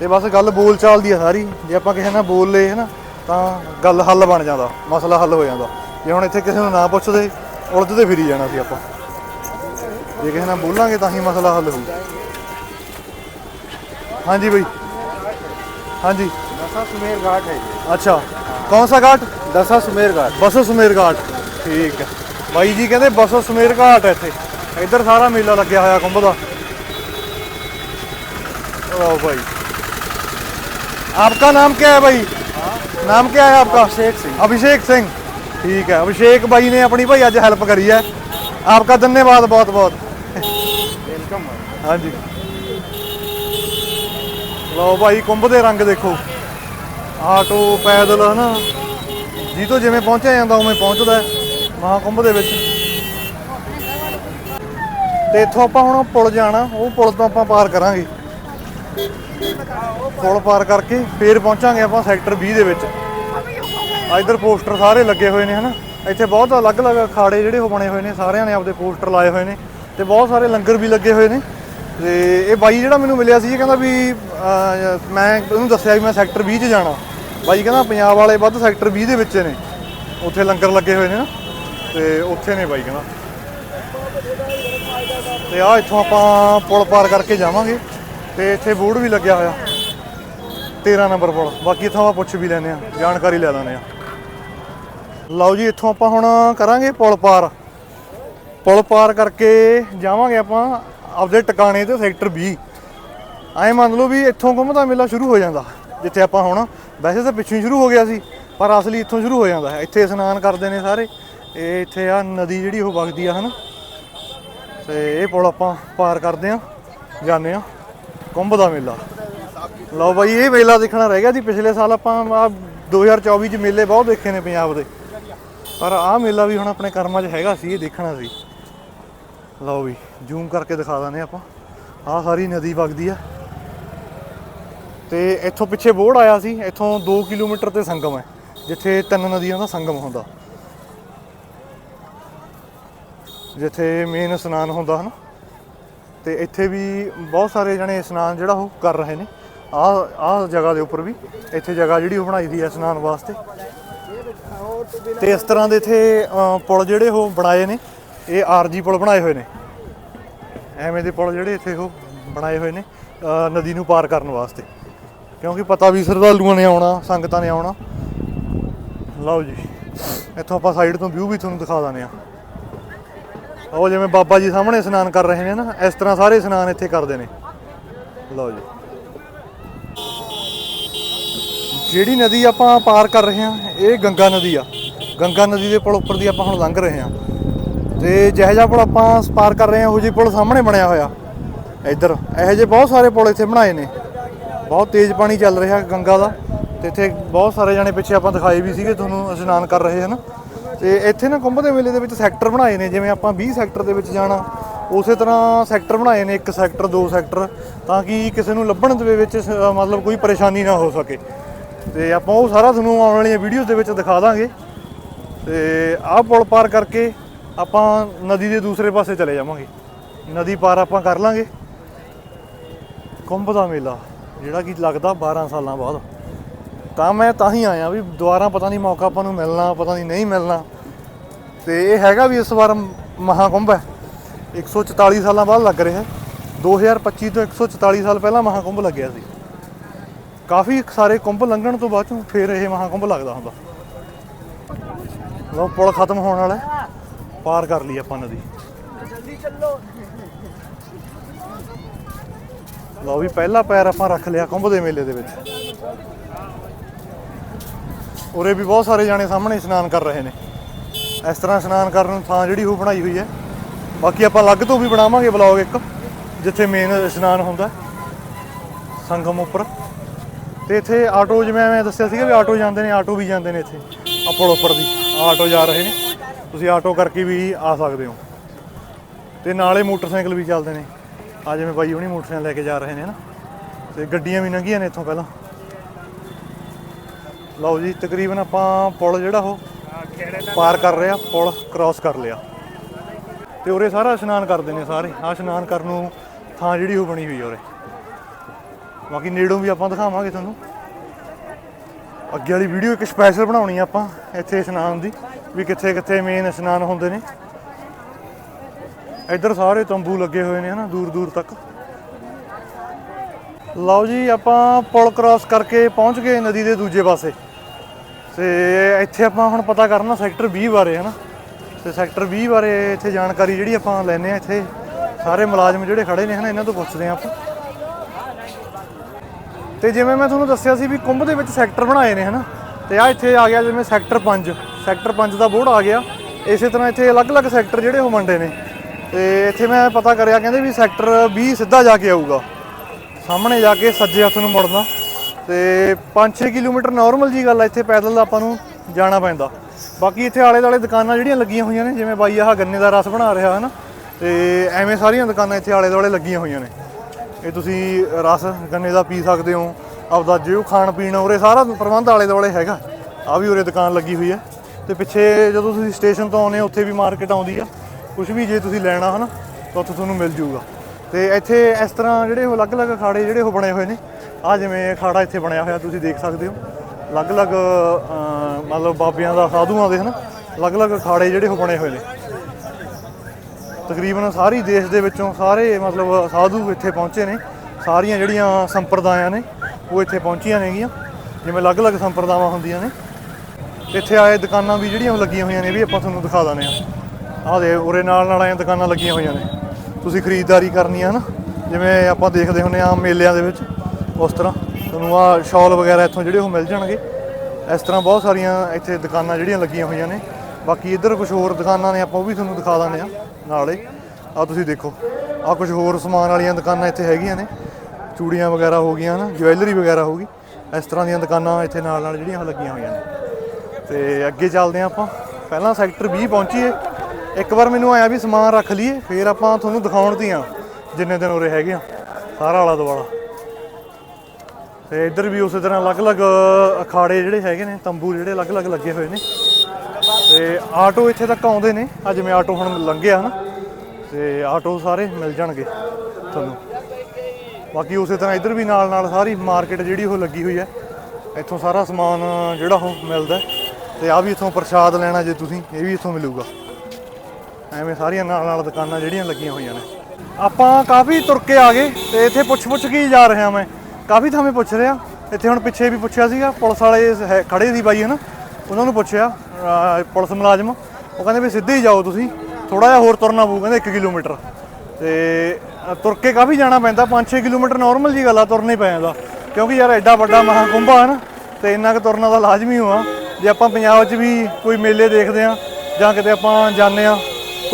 ਤੇ ਬਸ ਗੱਲ ਬੋਲ ਚਾਲ ਦੀ ਆ ਸਾਰੀ। ਜੇ ਆਪਾਂ ਕਿਸੇ ਨਾਲ ਬੋਲ ਲਏ ਹੈ ਨਾ ਤਾਂ ਗੱਲ ਹੱਲ ਬਣ ਜਾਂਦਾ, ਮਸਲਾ ਹੱਲ ਹੋ ਜਾਂਦਾ। ਜੇ ਹੁਣ ਇੱਥੇ ਕਿਸੇ ਨੂੰ ਨਾ ਪੁੱਛਦੇ ਉਲਟ ਉਲਝਦੇ ਫਿਰੀ ਜਾਣਾ ਸੀ ਆਪਾਂ। ਜੇ ਕਿਸੇ ਨਾਲ ਬੋਲਾਂਗੇ ਤਾਂ ਹੀ ਮਸਲਾ ਹੱਲ ਹੋਊ। ਹਾਂਜੀ ਬਈ। ਹਾਂਜੀ। दसा सुमेर घाट है ये अच्छा कौन सा घाट दसा सुमेर घाट ਬਸੋ ਸੁਮੇਰ ਘਾਟ ਠੀਕ ਹੈ ਬਾਈ ਜੀ ਕਹਿੰਦੇ ਬਸੋ ਸੁਮੇਰ ਘਾਟ ਹੈ ਇੱਥੇ ਇੱਧਰ ਸਾਰਾ ਮੇਲਾ ਲੱਗਿਆ ਹੋਇਆ ਕੁੰਭ ਦਾ ओ भाई आपका नाम क्या है भाई नाम क्या है आपका अभिषेक सिंह। अभिषेक सिंह ठीक है अभिषेक भाई ने अपनी भाई आज हेल्प करी है आपका धन्यवाद बहुत बहुत वेलकम ਹਾਂਜੀ ਲਓ ਭਾਈ ਕੁੰਭ ਦੇ ਰੰਗ ਦੇਖੋ ਆਟੋ ਪੈਦਲ, ਹਨਾ? ਜੀ ਤੋਂ ਜਿਵੇਂ ਪਹੁੰਚਿਆ ਜਾਂਦਾ, ਉਵੇਂ ਪਹੁੰਚਦਾ ਹੈ ਮਹਾਕੁੰਭ ਦੇ ਵਿੱਚ। ਤੇ ਇੱਥੋਂ ਆਪਾਂ ਹੁਣ ਪੁਲ ਜਾਣਾ, ਉਹ ਪੁਲ ਤੋਂ ਆਪਾਂ ਪਾਰ ਕਰਾਂਗੇ। ਪੁਲ ਪਾਰ ਕਰਕੇ ਫੇਰ ਪਹੁੰਚਾਂਗੇ ਆਪਾਂ ਸੈਕਟਰ 20 ਦੇ ਵਿੱਚ। ਆ ਇੱਧਰ ਪੋਸਟਰ ਸਾਰੇ ਲੱਗੇ ਹੋਏ ਨੇ, ਹਨਾ? ਇੱਥੇ ਬਹੁਤ ਅਲੱਗ-ਅਲੱਗ ਅਖਾੜੇ ਜਿਹੜੇ ਉਹ ਬਣੇ ਹੋਏ ਨੇ, ਸਾਰਿਆਂ ਨੇ ਆਪਦੇ ਪੋਸਟਰ ਲਾਏ ਹੋਏ ਨੇ ਤੇ ਬਹੁਤ ਸਾਰੇ ਲੰਗਰ ਵੀ ਲੱਗੇ ਹੋਏ ਨੇ। ਤੇ ਇਹ ਬਾਈ ਜਿਹੜਾ ਮੈਨੂੰ ਮਿਲਿਆ ਸੀ, ਇਹ ਕਹਿੰਦਾ ਵੀ ਮੈਂ ਉਹਨੂੰ ਦੱਸਿਆ ਵੀ ਮੈਂ ਸੈਕਟਰ 20 'ਚ ਜਾਣਾ। ਬਾਈ ਕਹਿੰਦਾ ਪੰਜਾਬ ਵਾਲੇ ਵੱਧ ਸੈਕਟਰ 20 ਦੇ ਵਿੱਚ ਨੇ। ਉੱਥੇ ਲੰਗਰ ਲੱਗੇ ਹੋਏ ਨੇ ਨਾ। ਤੇ ਉੱਥੇ ਨੇ ਬਾਈ ਕਹਿੰਦਾ। ਤੇ ਆ ਇੱਥੋਂ ਆਪਾਂ ਪੁਲ ਪਾਰ ਕਰਕੇ ਜਾਵਾਂਗੇ। ਤੇ ਇੱਥੇ ਬੋਰਡ ਵੀ ਲੱਗਿਆ ਹੋਇਆ। 13 ਨੰਬਰ ਪੁਲ। ਬਾਕੀ ਇੱਥੋਂ ਆਪਾਂ ਪੁੱਛ ਵੀ ਲੈਨੇ ਆ ਜਾਣਕਾਰੀ ਲੈ ਲੈਨੇ ਆ ਲਓ ਜੀ, ਇੱਥੋਂ ਆਪਾਂ ਹੁਣ ਕਰਾਂਗੇ ਪੁਲ ਪਾਰ। ਪੁਲ ਪਾਰ ਕਰਕੇ ਜਾਵਾਂਗੇ ਆਪਾਂ ਆਪਦੇ ਟਿਕਾਣੇ ਤੇ ਸੈਕਟਰ 20 ਐਂ ਮੰਨ ਲਓ ਵੀ ਇੱਥੋਂ ਘੁੰਮਦਾ ਮੇਲਾ ਸ਼ੁਰੂ ਹੋ ਜਾਂਦਾ। ਜਿੱਥੇ ਆਪਾਂ ਹੁਣ, ਵੈਸੇ ਤਾਂ ਪਿੱਛੋਂ ਹੀ ਸ਼ੁਰੂ ਹੋ ਗਿਆ ਸੀ, ਪਰ ਅਸਲੀ ਇੱਥੋਂ ਸ਼ੁਰੂ ਹੋ ਜਾਂਦਾ ਹੈ। ਇੱਥੇ ਇਸ਼ਨਾਨ ਕਰਦੇ ਨੇ ਸਾਰੇ। ਇਹ ਇੱਥੇ ਆ ਨਦੀ ਜਿਹੜੀ ਉਹ ਵਗਦੀ ਆ, ਹਨਾ? ਤੇ ਇਹ ਪੁਲ ਆਪਾਂ ਪਾਰ ਕਰਦੇ ਆ ਜਾਂਦੇ ਆ ਕੁੰਭ ਦਾ ਮੇਲਾ। ਲਓ ਬਾਈ, ਇਹ ਮੇਲਾ ਦੇਖਣਾ ਰਹਿ ਗਿਆ ਜੀ। ਪਿਛਲੇ ਸਾਲ ਆਪਾਂ ਆਹ 2024 ਚ ਮੇਲੇ ਬਹੁਤ ਦੇਖੇ ਨੇ ਪੰਜਾਬ ਦੇ। ਪਰ ਆਹ ਮੇਲਾ ਵੀ ਹੁਣ ਆਪਣੇ ਕਰਮਾਂ 'ਚ ਹੈਗਾ ਸੀ, ਇਹ ਦੇਖਣਾ ਸੀ। ਲਓ ਵੀ, ਜ਼ੂਮ ਕਰਕੇ ਦਿਖਾ ਦਾਂਗੇ ਆਪਾਂ। ਆਹ ਸਾਰੀ ਨਦੀ ਵਗਦੀ ਆ। ਤੇ ਇੱਥੋਂ ਪਿੱਛੇ ਬੋਰਡ ਆਇਆ ਸੀ, ਇੱਥੋਂ 2 ਕਿਲੋਮੀਟਰ ਤੇ ਸੰਗਮ ਹੈ, ਜਿੱਥੇ ਤਿੰਨ ਨਦੀਆਂ ਦਾ ਸੰਗਮ ਹੁੰਦਾ। ਜਿੱਥੇ ਮੇਨ ਇਸ਼ਨਾਨ ਹੁੰਦਾ ਹਨ। ਤੇ ਇੱਥੇ ਵੀ ਬਹੁਤ ਸਾਰੇ ਜਣੇ ਇਸ਼ਨਾਨ ਜਿਹੜਾ ਉਹ ਕਰ ਰਹੇ ਨੇ। ਆਹ ਆਹ ਜਗ੍ਹਾ ਦੇ ਉੱਪਰ ਵੀ, ਇੱਥੇ ਜਗ੍ਹਾ ਜਿਹੜੀ ਉਹ ਬਣਾਈ ਦੀ ਹੈ ਇਸ਼ਨਾਨ ਵਾਸਤੇ। ਤੇ ਇਸ ਤਰ੍ਹਾਂ ਦੇ ਇੱਥੇ ਪੁਲ ਜਿਹੜੇ ਉਹ ਬਣਾਏ ਨੇ, ਇਹ ਆਰਜੀ ਪੁਲ ਬਣਾਏ ਹੋਏ ਨੇ। ਐਵੇਂ ਦੇ ਪੁਲ ਜਿਹੜੇ ਇੱਥੇ ਉਹ ਬਣਾਏ ਹੋਏ ਨੇ ਨਦੀ ਨੂੰ ਪਾਰ ਕਰਨ ਵਾਸਤੇ। ਕਿਉਂਕਿ ਪਤਾ ਵੀ ਸ਼ਰਧਾਲੂਆਂ ਨੇ ਆਉਣਾ, ਸੰਗਤਾਂ ਨੇ ਆਉਣਾ। ਲਓ ਜੀ, ਇੱਥੋਂ ਆਪਾਂ ਸਾਈਡ ਤੋਂ ਵਿਊ ਵੀ ਤੁਹਾਨੂੰ ਦਿਖਾ ਦਾਂਗੇ ਆ ਉਹ ਜਿਵੇਂ ਬਾਬਾ ਜੀ ਸਾਹਮਣੇ ਇਸ਼ਨਾਨ ਕਰ ਰਹੇ ਨੇ ਨਾ, ਇਸ ਤਰ੍ਹਾਂ ਸਾਰੇ ਇਸ਼ਨਾਨ ਇੱਥੇ ਕਰਦੇ ਨੇ। ਲਓ ਜੀ। ਜਿਹੜੀ ਨਦੀ ਆਪਾਂ ਪਾਰ ਕਰ ਰਹੇ ਹਾਂ, ਇਹ ਗੰਗਾ ਨਦੀ ਆ। ਗੰਗਾ ਨਦੀ ਦੇ ਪੁਲ ਉੱਪਰ ਦੀ ਆਪਾਂ ਹੁਣ ਲੰਘ ਰਹੇ ਹਾਂ। ਤੇ ਜਿਹੋ ਜਿਹਾ ਪੁਲ ਆਪਾਂ ਪਾਰ ਕਰ ਰਹੇ ਹਾਂ, ਉਹ ਜਿਹੀ ਪੁਲ ਸਾਹਮਣੇ ਬਣਿਆ ਹੋਇਆ। ਇੱਧਰ, ਇਹੋ ਜਿਹੇ ਬਹੁਤ ਸਾਰੇ ਪੁਲ ਇੱਥੇ ਬਣਾਏ ਨੇ। ਬਹੁਤ ਤੇਜ਼ ਪਾਣੀ ਚੱਲ ਰਿਹਾ ਗੰਗਾ ਦਾ ਤੇ ਇੱਥੇ ਬਹੁਤ ਸਾਰੇ ਜਾਣੇ ਪਿੱਛੇ ਆਪਾਂ ਦਿਖਾਏ ਵੀ ਸੀਗੇ, ਤੁਹਾਨੂੰ ਇਸ਼ਨਾਨ ਕਰ ਰਹੇ ਹਨ। ਤੇ ਇੱਥੇ ਨਾ ਕੁੰਭ ਦੇ ਮੇਲੇ ਦੇ ਵਿੱਚ ਸੈਕਟਰ ਬਣਾਏ ਨੇ, ਜਿਵੇਂ ਆਪਾਂ 20 ਸੈਕਟਰ ਦੇ ਵਿੱਚ ਜਾਣਾ, ਉਸੇ ਤਰ੍ਹਾਂ ਸੈਕਟਰ ਬਣਾਏ ਨੇ, ਇੱਕ ਸੈਕਟਰ, ਦੋ ਸੈਕਟਰ, ਤਾਂ ਕਿ ਕਿਸੇ ਨੂੰ ਲੱਭਣ ਦੇ ਵਿੱਚ ਸ- ਮਤਲਬ ਕੋਈ ਪਰੇਸ਼ਾਨੀ ਨਾ ਹੋ ਸਕੇ। ਤੇ ਆਪਾਂ ਉਹ ਸਾਰਾ ਤੁਹਾਨੂੰ ਆਉਣ ਵਾਲੀਆਂ ਵੀਡੀਓਜ਼ ਦੇ ਵਿੱਚ ਦਿਖਾ ਦਾਂਗੇ। ਤੇ ਆਹ ਪੁਲ ਪਾਰ ਕਰਕੇ ਆਪਾਂ ਨਦੀ ਦੇ ਦੂਸਰੇ ਪਾਸੇ ਚਲੇ ਜਾਵਾਂਗੇ। ਨਦੀ ਪਾਰ ਆਪਾਂ ਕਰ ਲਾਂਗੇ। ਕੁੰਭ ਦਾ ਮੇਲਾ। ਜਿਹੜਾ ਕਿ ਲੱਗਦਾ 12 ਸਾਲਾਂ ਬਾਅਦ। ਤਾਂ ਮੈਂ ਤਾਂ ਹੀ ਆਇਆ ਵੀ ਦੁਬਾਰਾ ਪਤਾ ਨਹੀਂ ਮੌਕਾ ਆਪਾਂ ਨੂੰ ਮਿਲਣਾ, ਪਤਾ ਨਹੀਂ ਨਹੀਂ ਮਿਲਣਾ। ਤੇ ਇਹ ਹੈਗਾ ਵੀ ਇਸ ਵਾਰ ਮਹਾਕੁੰਭ ਹੈ। 144 ਸਾਲਾਂ ਬਾਅਦ ਲੱਗ ਰਿਹਾ ਹੈ। 2025 ਤੋਂ 144 ਸਾਲ ਪਹਿਲਾਂ ਮਹਾਕੁੰਭ ਲੱਗਿਆ ਸੀ। ਕਾਫੀ ਸਾਰੇ ਕੁੰਭ ਲੰਘਣ ਤੋਂ ਬਾਅਦ ਚੋਂ ਫਿਰ ਇਹ ਮਹਾਕੁੰਭ ਲੱਗਦਾ ਹੁੰਦਾ। ਲੋ ਪੁਲ ਖਤਮ ਹੋਣ ਵਾਲਾ ਪਾਰ ਕਰ ਲਈ ਆਪਾਂ ਨਦੀ। ਲਓ ਵੀ ਪਹਿਲਾ ਪੈਰ ਆਪਾਂ ਰੱਖ ਲਿਆ ਕੁੰਭ ਦੇ ਮੇਲੇ ਦੇ ਵਿੱਚ। ਉਰੇ ਵੀ ਬਹੁਤ ਸਾਰੇ ਜਾਣੇ ਸਾਹਮਣੇ ਇਸ਼ਨਾਨ ਕਰ ਰਹੇ ਨੇ। ਇਸ ਤਰ੍ਹਾਂ ਇਸ਼ਨਾਨ ਕਰਨ ਨੂੰ ਥਾਂ ਜਿਹੜੀ ਉਹ ਬਣਾਈ ਹੋਈ ਹੈ। ਬਾਕੀ ਆਪਾਂ ਅਲੱਗ ਤੋਂ ਵੀ ਬਣਾਵਾਂਗੇ ਬਲੌਗ ਇੱਕ, ਜਿੱਥੇ ਮੇਨ ਇਸ਼ਨਾਨ ਹੁੰਦਾ। ਸੰਗਮ ਉੱਪਰ। ਤੇ ਇੱਥੇ ਆਟੋ ਜਿਵੇਂ ਮੈਂ ਦੱਸਿਆ ਸੀਗਾ ਵੀ ਆਟੋ ਜਾਂਦੇ ਨੇ, ਆਟੋ ਵੀ ਜਾਂਦੇ ਨੇ ਇੱਥੇ। ਆ ਉੱਪਰ ਦੀ ਆਟੋ ਜਾ ਰਹੇ ਨੇ। ਤੁਸੀਂ ਆਟੋ ਕਰਕੇ ਵੀ ਆ ਸਕਦੇ ਹੋ। ਤੇ ਨਾਲੇ ਮੋਟਰਸਾਈਕਲ ਵੀ ਚੱਲਦੇ ਨੇ। ਆ ਜਿਵੇਂ ਬਾਈ ਹੁਣੀ ਮੋਟਰਸਾਈਕਲ ਲੈ ਕੇ ਜਾ ਰਹੇ ਨੇ ਨਾ ਤੇ ਗੱਡੀਆਂ ਵੀ ਲੰਘੀਆਂ ਨੇ ਇੱਥੋਂ ਪਹਿਲਾਂ। ਲਓ ਜੀ, ਤਕਰੀਬਨ ਆਪਾਂ ਪੁਲ ਜਿਹੜਾ ਉਹ ਪਾਰ ਕਰ ਰਹੇ ਆ ਪੁਲ ਕ੍ਰਾਸ ਕਰ ਲਿਆ। ਤੇ ਉਰੇ ਸਾਰਾ ਇਸ਼ਨਾਨ ਕਰਦੇ ਨੇ ਸਾਰੇ। ਆ ਇਸ਼ਨਾਨ ਕਰਨ ਨੂੰ ਥਾਂ ਜਿਹੜੀ ਉਹ ਬਣੀ ਹੋਈ ਉਰੇ। ਬਾਕੀ ਨੇੜੋਂ ਵੀ ਆਪਾਂ ਦਿਖਾਵਾਂਗੇ ਤੁਹਾਨੂੰ। ਅੱਗੇ ਵਾਲੀ ਵੀਡੀਓ ਇੱਕ ਸਪੈਸ਼ਲ ਬਣਾਉਣੀ ਆ ਆਪਾਂ, ਇੱਥੇ ਇਸ਼ਨਾਨ ਦੀ, ਵੀ ਕਿੱਥੇ ਕਿੱਥੇ ਮੇਨ ਇਸ਼ਨਾਨ ਹੁੰਦੇ ਨੇ। ਇੱਧਰ ਸਾਰੇ ਤੰਬੂ ਲੱਗੇ ਹੋਏ ਨੇ ਹਨਾ, ਦੂਰ ਦੂਰ ਤੱਕ। ਲਓ ਜੀ, ਆਪਾਂ ਪੁਲ ਕ੍ਰਾਸ ਕਰਕੇ ਪਹੁੰਚ ਗਏ ਨਦੀ ਦੇ ਦੂਜੇ ਪਾਸੇ। ਤੇ ਇੱਥੇ ਆਪਾਂ ਹੁਣ ਪਤਾ ਕਰਨਾ ਸੈਕਟਰ 20 ਬਾਰੇ, ਹਨਾ। ਤੇ ਸੈਕਟਰ 20 ਬਾਰੇ ਇੱਥੇ ਜਾਣਕਾਰੀ ਜਿਹੜੀ ਆਪਾਂ ਲੈਣੇ ਆ ਇੱਥੇ। ਸਾਰੇ ਮੁਲਾਜ਼ਮ ਜਿਹੜੇ ਖੜੇ ਨੇ ਹਨਾ, ਇਹਨਾਂ ਤੋਂ ਪੁੱਛਦੇ ਆ ਆਪਾਂ। ਤੇ ਜਿਵੇਂ ਮੈਂ ਤੁਹਾਨੂੰ ਦੱਸਿਆ ਸੀ ਵੀ ਕੁੰਭ ਦੇ ਵਿੱਚ ਸੈਕਟਰ ਬਣਾਏ ਨੇ, ਹਨਾ। ਤੇ ਆ ਇੱਥੇ ਆ ਗਿਆ ਜਿਵੇਂ ਸੈਕਟਰ 5 ਸੈਕਟਰ 5 ਦਾ ਬੋਰਡ ਆ ਗਿਆ। ਇਸੇ ਤਰ੍ਹਾਂ ਇੱਥੇ ਅਲੱਗ-ਅਲੱਗ ਸੈਕਟਰ ਜਿਹੜੇ ਉਹ ਵੰਡੇ ਨੇ। ਤੇ ਇੱਥੇ ਮੈਂ ਪਤਾ ਕਰਿਆ, ਕਹਿੰਦੇ ਵੀ ਸੈਕਟਰ 20 ਸਿੱਧਾ ਜਾ ਕੇ ਆਊਗਾ। ਸਾਹਮਣੇ ਜਾ ਕੇ ਸੱਜੇ ਹੱਥ ਨੂੰ ਮੁੜਨਾ। ਤੇ 5-6 ਕਿਲੋਮੀਟਰ ਨਾਰਮਲ ਜੀ ਗੱਲ ਆ, ਇੱਥੇ ਪੈਦਲ ਆਪਾਂ ਨੂੰ ਜਾਣਾ ਪੈਂਦਾ। ਬਾਕੀ ਇੱਥੇ ਆਲੇ ਦੁਆਲੇ ਦੁਕਾਨਾਂ ਜਿਹੜੀਆਂ ਲੱਗੀਆਂ ਹੋਈਆਂ ਨੇ, ਜਿਵੇਂ ਬਾਈ ਆਹ ਗੰਨੇ ਦਾ ਰਸ ਬਣਾ ਰਿਹਾ ਹੈ ਨਾ ਤੇ ਐਵੇਂ ਸਾਰੀਆਂ ਦੁਕਾਨਾਂ ਇੱਥੇ ਆਲੇ ਦੁਆਲੇ ਲੱਗੀਆਂ ਹੋਈਆਂ ਨੇ। ਇਹ ਤੁਸੀਂ ਰਸ, ਗੰਨੇ ਦਾ ਪੀ ਸਕਦੇ ਹੋ, ਆਪਦਾ ਜੋ ਖਾਣ ਪੀਣ, ਉਰੇ ਸਾਰਾ ਪ੍ਰਬੰਧ ਆਲੇ ਦੁਆਲੇ ਹੈਗਾ। ਆ ਵੀ ਉਰੇ ਦੁਕਾਨ ਲੱਗੀ ਹੋਈ ਹੈ। ਤੇ ਪਿੱਛੇ ਜਦੋਂ ਤੁਸੀਂ ਸਟੇਸ਼ਨ ਤੋਂ ਆਉਂਦੇ ਹੋ, ਉੱਥੇ ਵੀ ਮਾਰਕੀਟ ਆਉਂਦੀ ਆ। ਕੁਝ ਵੀ ਜੇ ਤੁਸੀਂ ਲੈਣਾ ਹਨਾ, ਤਾਂ ਉੱਥੇ ਤੁਹਾਨੂੰ ਮਿਲ ਜਾਊਗਾ। ਤੇ ਇੱਥੇ ਇਸ ਤਰ੍ਹਾਂ ਜਿਹੜੇ ਉਹ ਅਲੱਗ-ਅਲੱਗ ਅਖਾੜੇ ਜਿਹੜੇ ਉਹ ਬਣੇ ਹੋਏ ਨੇ। ਆ ਜਿਵੇਂ ਅਖਾੜਾ ਇੱਥੇ ਬਣਿਆ ਹੋਇਆ, ਤੁਸੀਂ ਦੇਖ ਸਕਦੇ ਹੋ। ਅਲੱਗ-ਅਲੱਗ ਮਤਲਬ ਬਾਬਿਆਂ ਦਾ ਸਾਧੂਆਂ ਦੇ ਹਨਾ, ਅਲੱਗ-ਅਲੱਗ ਅਖਾੜੇ ਜਿਹੜੇ ਉਹ ਬਣੇ ਹੋਏ ਨੇ। ਤਕਰੀਬਨ ਸਾਰੀ ਦੇਸ਼ ਦੇ ਵਿੱਚੋਂ ਸਾਰੇ, ਮਤਲਬ ਸਾਧੂ ਇੱਥੇ ਪਹੁੰਚੇ ਨੇ। ਸਾਰੀਆਂ ਜਿਹੜੀਆਂ ਸੰਪਰਦਾਇਆਂ ਨੇ, ਉਹ ਇੱਥੇ ਪਹੁੰਚੀਆਂ ਨੇਗੀਆਂ। ਜਿਵੇਂ ਅਲੱਗ-ਅਲੱਗ ਸੰਪਰਦਾਵਾਂ ਹੁੰਦੀਆਂ ਨੇ। ਇੱਥੇ ਆਏ ਦੁਕਾਨਾਂ ਵੀ ਜਿਹੜੀਆਂ ਉਹ ਲੱਗੀਆਂ ਹੋਈਆਂ ਨੇ ਵੀ ਆਪਾਂ ਤੁਹਾਨੂੰ ਦਿਖਾ ਦਾਂਗੇ ਆ ਆਹ ਦੇ ਉਰੇ ਨਾਲ ਨਾਲ ਆਏ ਦੁਕਾਨਾਂ ਲੱਗੀਆਂ ਹੋਈਆਂ ਨੇ। ਤੁਸੀਂ ਖਰੀਦਦਾਰੀ ਕਰਨੀ ਆ ਨਾ ਜਿਵੇਂ ਆਪਾਂ ਦੇਖਦੇ ਹੁੰਨੇ ਆ ਮੇਲਿਆਂ ਦੇ ਵਿੱਚ, ਉਸ ਤਰ੍ਹਾਂ। ਤੁਹਾਨੂੰ ਆ ਸ਼ਾਲ ਵਗੈਰਾ ਇੱਥੋਂ ਜਿਹੜੇ ਉਹ ਮਿਲ ਜਾਣਗੇ। ਇਸ ਤਰ੍ਹਾਂ ਬਹੁਤ ਸਾਰੀਆਂ ਇੱਥੇ ਦੁਕਾਨਾਂ ਜਿਹੜੀਆਂ ਲੱਗੀਆਂ ਹੋਈਆਂ ਨੇ। ਬਾਕੀ ਇੱਧਰ ਕੁਝ ਹੋਰ ਦੁਕਾਨਾਂ ਨੇ, ਆਪਾਂ ਉਹ ਵੀ ਤੁਹਾਨੂੰ ਦਿਖਾ ਦਾਂਗੇ ਆ, ਨਾਲੇ। ਆ ਤੁਸੀਂ ਦੇਖੋ ਆ ਕੁਝ ਹੋਰ ਸਮਾਨ ਵਾਲੀਆਂ ਦੁਕਾਨਾਂ ਇੱਥੇ ਹੈਗੀਆਂ ਨੇ। ਚੂੜੀਆਂ ਵਗੈਰਾ ਹੋ ਗਈਆਂ ਨਾ ਜਵੈਲਰੀ ਵਗੈਰਾ ਹੋ ਗਈ। ਇਸ ਤਰ੍ਹਾਂ ਦੀਆਂ ਦੁਕਾਨਾਂ ਇੱਥੇ ਨਾਲ ਨਾਲ ਜਿਹੜੀਆਂ ਲੱਗੀਆਂ ਹੋਈਆਂ ਨੇ। ਤੇ ਅੱਗੇ ਚੱਲਦੇ ਹਾਂ ਆਪਾਂ। ਪਹਿਲਾਂ ਸੈਕਟਰ 20 ਪਹੁੰਚੀਏ। ਇੱਕ ਵਾਰ ਮੈਨੂੰ ਆਇਆ ਵੀ ਸਮਾਨ ਰੱਖ ਲਈਏ, ਫਿਰ ਆਪਾਂ ਤੁਹਾਨੂੰ ਦਿਖਾਉਣ ਦੀਆਂ ਜਿੰਨੇ ਦਿਨ ਉਰੇ ਹੈਗੇ ਆ, ਸਾਰਾ ਆਲਾ ਦੁਆਲਾ। ਤੇ ਇੱਧਰ ਵੀ ਉਸੇ ਤਰ੍ਹਾਂ ਅਲੱਗ-ਅਲੱਗ ਅਖਾੜੇ ਜਿਹੜੇ ਹੈਗੇ ਨੇ, ਤੰਬੂ ਜਿਹੜੇ ਅਲੱਗ-ਅਲੱਗ ਲੱਗੇ ਹੋਏ ਨੇ। ਤੇ ਆਟੋ ਇੱਥੇ ਤੱਕ ਆਉਂਦੇ ਨੇ ਆ ਜਿਵੇਂ ਆਟੋ ਹੁਣ ਲੰਘਿਆ ਹਨਾ ਤੇ ਆਟੋ ਸਾਰੇ ਮਿਲ ਜਾਣਗੇ ਤੁਹਾਨੂੰ। ਬਾਕੀ ਉਸੇ ਤਰ੍ਹਾਂ ਇੱਧਰ ਵੀ ਨਾਲ ਨਾਲ ਸਾਰੀ ਮਾਰਕੀਟ ਜਿਹੜੀ ਉਹ ਲੱਗੀ ਹੋਈ ਹੈ, ਇੱਥੋਂ ਸਾਰਾ ਸਮਾਨ ਜਿਹੜਾ ਉਹ ਮਿਲਦਾ ਹੈ। ਤੇ ਆ ਵੀ ਇੱਥੋਂ ਪ੍ਰਸ਼ਾਦ ਲੈਣਾ ਜੇ ਤੁਸੀਂ, ਇਹ ਵੀ ਇੱਥੋਂ ਮਿਲੂਗਾ। ਐਵੇਂ ਸਾਰੀਆਂ ਨਾਲ ਨਾਲ ਦੁਕਾਨਾਂ ਜਿਹੜੀਆਂ ਲੱਗੀਆਂ ਹੋਈਆਂ ਨੇ। ਆਪਾਂ ਕਾਫੀ ਤੁਰ ਕੇ ਆ ਗਏ ਤੇ ਇੱਥੇ ਪੁੱਛ ਪੁੱਛ ਕੇ ਜਾ ਰਿਹਾ ਮੈਂ। ਕਾਫੀ ਥਾਵੇਂ ਪੁੱਛ ਰਿਹਾ। ਇੱਥੇ ਹੁਣ ਪਿੱਛੇ ਵੀ ਪੁੱਛਿਆ ਸੀਗਾ, ਪੁਲਿਸ ਵਾਲੇ ਹੈ- ਖੜੇ ਸੀ ਬਾਈ, ਹਨਾ? ਉਹਨਾਂ ਨੂੰ ਪੁੱਛਿਆ ਪੁਲਿਸ ਮੁਲਾਜ਼ਮ। ਉਹ ਕਹਿੰਦੇ ਵੀ ਸਿੱਧੇ ਹੀ ਜਾਓ ਤੁਸੀਂ। ਥੋੜਾ ਜਿਹਾ ਹੋਰ ਤੁਰਨਾ ਪਊ, ਕਹਿੰਦੇ 1 ਕਿਲੋਮੀਟਰ। ਤੇ ਤੁਰ ਕੇ ਕਾਫੀ ਜਾਣਾ ਪੈਂਦਾ। 5-6 ਕਿਲੋਮੀਟਰ ਨਾਰਮਲ ਜੀ ਗੱਲ ਆ, ਤੁਰਨਾ ਹੀ ਪੈ ਜਾਂਦਾ। ਕਿਉਂਕਿ ਯਾਰ ਐਡਾ ਵੱਡਾ ਮਹਾਕੁੰਭ ਆ ਨਾ ਤੇ ਇੰਨਾ ਕੁ ਤੁਰਨਾ ਤਾਂ ਲਾਜ਼ਮੀ ਹੋਆ ਜੇ ਆਪਾਂ ਪੰਜਾਬ 'ਚ ਵੀ ਕੋਈ ਮੇਲੇ ਦੇਖਦੇ ਆ ਜਾਂ ਕਿਤੇ ਆਪਾਂ ਜਾਂਦੇ ਆ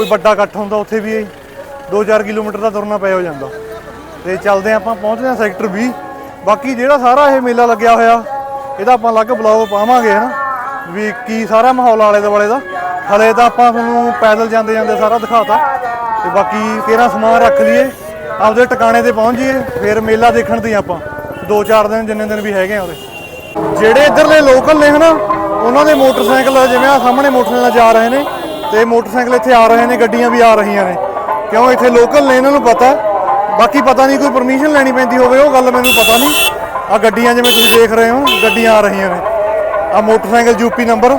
ਕੋਈ ਵੱਡਾ ਇਕੱਠ ਹੁੰਦਾ ਉੱਥੇ ਵੀ 2-4 ਕਿਲੋਮੀਟਰ ਦਾ ਤੁਰਨਾ ਪੈ ਹੋ ਜਾਂਦਾ। ਤੇ ਚੱਲਦੇ ਆ ਆਪਾਂ, ਪਹੁੰਚਦੇ ਆ ਸੈਕਟਰ 20 ਬਾਕੀ ਜਿਹੜਾ ਸਾਰਾ ਇਹ ਮੇਲਾ ਲੱਗਿਆ ਹੋਇਆ, ਇਹਦਾ ਆਪਾਂ ਅਲੱਗ ਬਲੌਗ ਪਾਵਾਂਗੇ, ਹਨਾ? ਵੀ ਕੀ ਸਾਰਾ ਮਾਹੌਲ ਆਲੇ ਦੁਆਲੇ ਦਾ। ਹਲੇ ਤਾਂ ਆਪਾਂ ਤੁਹਾਨੂੰ ਪੈਦਲ ਜਾਂਦੇ ਜਾਂਦੇ ਸਾਰਾ ਦਿਖਾਤਾ। ਤੇ ਬਾਕੀ ਕਿਹੜਾ ਸਮਾਨ ਰੱਖ ਲਈਏ, ਆਪਦੇ ਟਿਕਾਣੇ ਤੇ ਪਹੁੰਚ ਜਾਈਏ, ਫਿਰ ਮੇਲਾ ਦੇਖਣ ਦੀ ਆਪਾਂ। 2-4 ਦਿਨ ਜਿੰਨੇ ਦਿਨ ਵੀ ਹੈਗੇ ਆ ਉਹਦੇ ਜਿਹੜੇ ਇੱਧਰਲੇ ਲੋਕਲ ਨੇ, ਹਨਾ? ਉਹਨਾਂ ਦੇ ਮੋਟਰਸਾਈਕਲ ਜਿਵੇਂ ਆ ਸਾਹਮਣੇ ਮੋਟਰਸਾਈਕਲ ਜਾ ਰਹੇ ਨੇ। ਤੇ ਮੋਟਰਸਾਈਕਲ ਇੱਥੇ ਆ ਰਹੇ ਨੇ, ਗੱਡੀਆਂ ਵੀ ਆ ਰਹੀਆਂ ਨੇ। ਕਿਉਂ? ਇੱਥੇ ਲੋਕਲ ਨੇ, ਇਹਨਾਂ ਨੂੰ ਪਤਾ। ਬਾਕੀ ਪਤਾ ਨਹੀਂ ਕੋਈ ਪਰਮਿਸ਼ਨ ਲੈਣੀ ਪੈਂਦੀ ਹੋਵੇ, ਉਹ ਗੱਲ ਮੈਨੂੰ ਪਤਾ ਨਹੀਂ। ਆ ਗੱਡੀਆਂ ਜਿਵੇਂ ਤੁਸੀਂ ਦੇਖ ਰਹੇ ਹੋ, ਗੱਡੀਆਂ ਆ ਰਹੀਆਂ ਨੇ। ਆ ਮੋਟਰਸਾਈਕਲ ਯੂਪੀ ਨੰਬਰ,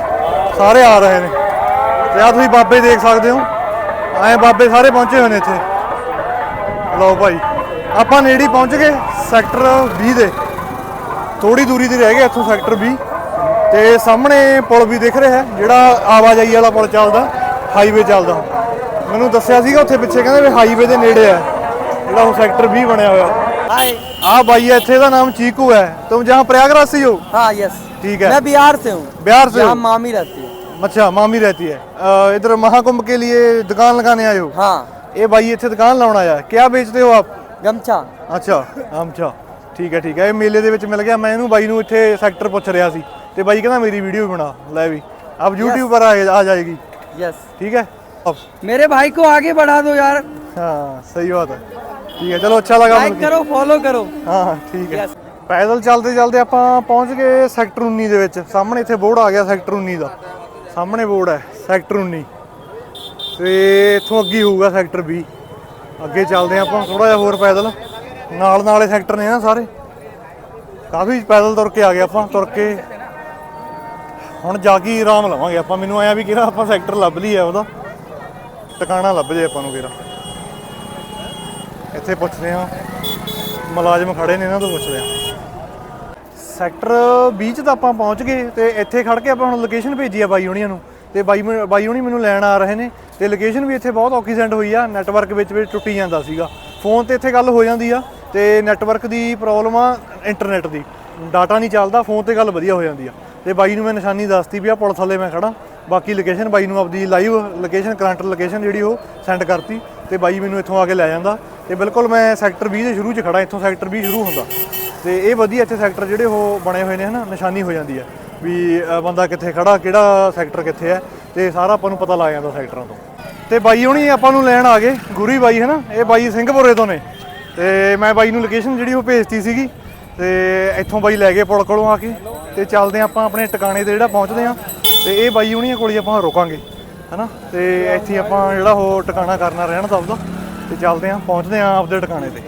ਸਾਰੇ ਆ ਰਹੇ ਨੇ। ਤੇ ਆ ਤੁਸੀਂ ਬਾਬੇ ਦੇਖ ਸਕਦੇ ਹੋ। ਐ ਬਾਬੇ ਸਾਰੇ ਪਹੁੰਚੇ ਹੋਏ ਨੇ ਇੱਥੇ। ਲਓ ਭਾਈ, ਆਪਾਂ ਨੇੜੇ ਪਹੁੰਚ ਗਏ ਸੈਕਟਰ 20 ਦੇ। ਥੋੜੀ ਦੂਰੀ ਤੇ ਰਹਿ ਗਏ ਇੱਥੋਂ ਸੈਕਟਰ 20 ਤੇ ਸਾਹਮਣੇ ਪੁਲ ਵੀ ਦਿਖ ਰਿਹਾ, ਜਿਹੜਾ ਆਵਾਜਾਈ ਵਾਲਾ ਪੁਲ ਚੱਲਦਾ। ਹਾਈਵੇ ਚੱਲਦਾ ਮੈਨੂੰ ਦੱਸਿਆ ਸੀਗਾ ਉੱਥੇ ਪਿੱਛੇ ਕਹਿੰਦੇ ਵੀ ਹਾਈਵੇ ਦੇ ਨੇੜੇ ਆ ਜਿਹੜਾ ਉਹ ਸੈਕਟਰ 20 ਬਣਿਆ ਹੋਇਆ हाय ਆ ਬਾਈ ਹੈ ਇੱਥੇ ਦਾ ਨਾਮ ਚੀਕੂ ਹੈ तुम जहाँ प्रयागराज से ही हो हाँ यस ठीक है मैं बिहार से हूँ बिहार से यहाँ हो? मामी रहती है अच्छा मामी रहती है अ, इधर महाकुंभ के लिए दुकान लगाने आए हो हाँ ये भाई ਇੱਥੇ ਦੁਕਾਨ ਲਾਉਣ ਆਇਆ ਹੈ। क्या बेचते हो आप गमछा ਅੱਛਾ ਆਮਚਾ ਠੀਕ ਹੈ ਠੀਕ ਹੈ ਇਹ ਮੇਲੇ ਦੇ ਵਿੱਚ ਮਿਲ ਗਿਆ ਮੈਂ ਇਹਨੂੰ ਬਾਈ ਨੂੰ ਇੱਥੇ ਸੈਕਟਰ ਪੁੱਛ ਰਿਹਾ ਸੀ ਤੇ ਬਾਈ ਕਹਿੰਦਾ ਮੇਰੀ ਵੀਡੀਓ ਬਣਾ ਲੈ ਵੀ ਆਪ YouTube ਪਰ ਆ ਆ ਜਾਏਗੀ यस ठीक है अब मेरे भाई को आगे बढ़ा दो यार हाँ सही बात है ठीक है चलो अच्छा लगा लाइक मिलके। करो फॉलो करो ਹਾਂ ਹਾਂ ਠੀਕ ਹੈ Yes. ਪੈਦਲ ਚੱਲਦੇ ਚੱਲਦੇ ਆਪਾਂ ਪਹੁੰਚ ਗਏ ਸੈਕਟਰ 19 ਦੇ ਵਿੱਚ ਸਾਹਮਣੇ ਇੱਥੇ ਬੋਰਡ ਆ ਗਿਆ ਸੈਕਟਰ 19 ਦਾ ਸਾਹਮਣੇ ਬੋਰਡ ਹੈ ਸੈਕਟਰ 19 ਤੇ ਇੱਥੋਂ ਅੱਗੇ ਹੋਊਗਾ ਸੈਕਟਰ 20 ਅੱਗੇ ਚੱਲਦੇ ਹਾਂ ਆਪਾਂ ਥੋੜਾ ਜਿਹਾ ਹੋਰ ਪੈਦਲ ਨਾਲ ਨਾਲੇ ਸੈਕਟਰ ਨੇ ਨਾ ਸਾਰੇ ਕਾਫੀ ਪੈਦਲ ਤੁਰ ਕੇ ਆ ਗਏ ਆਪਾਂ ਤੁਰ ਕੇ ਹੁਣ ਜਾ ਕੇ ਆਰਾਮ ਲਵਾਂਗੇ ਆਪਾਂ। ਮੈਨੂੰ ਆਇਆ ਵੀ ਕਿਹੜਾ ਆਪਾਂ ਸੈਕਟਰ ਲੱਭ ਲਈ ਆ ਉਹਦਾ। ਟਿਕਾਣਾ ਲੱਭ ਜੇ ਆਪਾਂ ਨੂੰ ਕਿਹੜਾ। ਇੱਥੇ ਪੁੱਛਦੇ ਹਾਂ। ਮੁਲਾਜ਼ਮ ਖੜੇ ਨੇ ਇਹਨਾਂ ਤੋਂ ਪੁੱਛਦੇ ਹਾਂ। ਸੈਕਟਰ 20 ਚ ਤਾਂ ਆਪਾਂ ਪਹੁੰਚ ਗਏ ਤੇ ਇੱਥੇ ਖੜ ਕੇ ਆਪਾਂ ਹੁਣ ਲੋਕੇਸ਼ਨ ਭੇਜੀ ਆ ਬਾਈ ਹੁਣੀਆਂ ਨੂੰ। ਤੇ ਬਾਈ ਬਾਈ ਹੁਣੀ ਮੈਨੂੰ ਲੈਣ ਆ ਰਹੇ ਨੇ। ਤੇ ਲੋਕੇਸ਼ਨ ਵੀ ਇੱਥੇ ਬਹੁਤ ਔਖੀ ਸੈਂਡ ਹੋਈ ਆ। ਨੈਟਵਰਕ ਵਿੱਚ ਵਿੱਚ ਟੁੱਟੀ ਜਾਂਦਾ ਸੀਗਾ। ਫੋਨ ਤੇ ਇੱਥੇ ਗੱਲ ਹੋ ਜਾਂਦੀ ਆ। ਤੇ ਨੈਟਵਰਕ ਦੀ ਪ੍ਰੋਬਲਮ ਆ ਇੰਟਰਨੈਟ ਦੀ। ਡਾਟਾ ਨਹੀਂ ਚੱਲਦਾ ਫੋਨ ਤੇ ਗੱਲ ਵਧੀਆ ਹੋ ਜਾਂਦੀ ਆ। ਤੇ ਬਾਈ ਨੂੰ ਮੈਂ ਨਿਸ਼ਾਨੀ ਦੱਸਤੀ ਵੀ ਆ ਪੁਲਿਸ ਥੱਲੇ ਮੈਂ ਖੜਾ ਬਾਕੀ ਲੋਕੇਸ਼ਨ ਬਾਈ ਨੂੰ ਆਪਦੀ ਲਾਈਵ ਲੋਕੇਸ਼ਨ ਕਰੰਟ ਲੋਕੇਸ਼ਨ ਜਿਹੜੀ ਉਹ ਸੈਂਡ ਕਰਤੀ ਤੇ ਬਾਈ ਮੈਨੂੰ ਇੱਥੋਂ ਆ ਕੇ ਲੈ ਜਾਂਦਾ। ਤੇ ਬਿਲਕੁਲ ਮੈਂ ਸੈਕਟਰ 20 ਦੇ ਸ਼ੁਰੂ 'ਚ ਖੜਾ ਇੱਥੋਂ ਸੈਕਟਰ 20 ਸ਼ੁਰੂ ਹੁੰਦਾ। ਤੇ ਇਹ ਵਧੀਆ ਇੱਥੇ ਸੈਕਟਰ ਜਿਹੜੇ ਉਹ ਬਣੇ ਹੋਏ ਨੇ ਹਨਾ, ਨਿਸ਼ਾਨੀ ਹੋ ਜਾਂਦੀ ਹੈ ਵੀ ਬੰਦਾ ਕਿੱਥੇ ਖੜਾ ਕਿਹੜਾ ਸੈਕਟਰ ਕਿੱਥੇ ਹੈ ਤੇ ਸਾਰਾ ਆਪਾਂ ਨੂੰ ਪਤਾ ਲੱਗ ਜਾਂਦਾ ਸੈਕਟਰਾਂ ਤੋਂ। ਤੇ ਬਾਈ ਹੁਣੀ ਆਪਾਂ ਨੂੰ ਲੈਣ ਆ ਗਏ ਗੁਰੀ ਬਾਈ ਹਨਾ, ਇਹ ਬਾਈ ਸਿੰਘਪੁਰੇ ਤੋਂ ਨੇ। ਤੇ ਮੈਂ ਬਾਈ ਨੂੰ ਲੋਕੇਸ਼ਨ ਜਿਹੜੀ ਉਹ ਭੇਜਤੀ ਸੀਗੀ, ਤੇ ਇੱਥੋਂ ਬਾਈ ਲੈ ਗਏ ਪੁਲ ਕੋਲੋਂ ਆ ਕੇ। ਤੇ ਚੱਲਦੇ ਹਾਂ ਆਪਾਂ ਆਪਣੇ ਟਿਕਾਣੇ ਤੇ ਜਿਹੜਾ ਪਹੁੰਚਦੇ ਆ ਤੇ ਇਹ ਬਾਈ ਹੁਣੀਆਂ ਕੋਲ ਹੀ ਆਪਾਂ ਰੁਕਾਂਗੇ, ਹਨਾ? ਤੇ ਇੱਥੇ ਆਪਾਂ ਜਿਹੜਾ ਉਹ ਟਿਕਾਣਾ ਕਰਨਾ ਰਹਿਣ ਦਾ ਉਹਦਾ ਤੇ ਚੱਲਦੇ ਆ ਪਹੁੰਚਦੇ ਆ ਆਪਦੇ ਟਿਕਾਣੇ ਤੇ।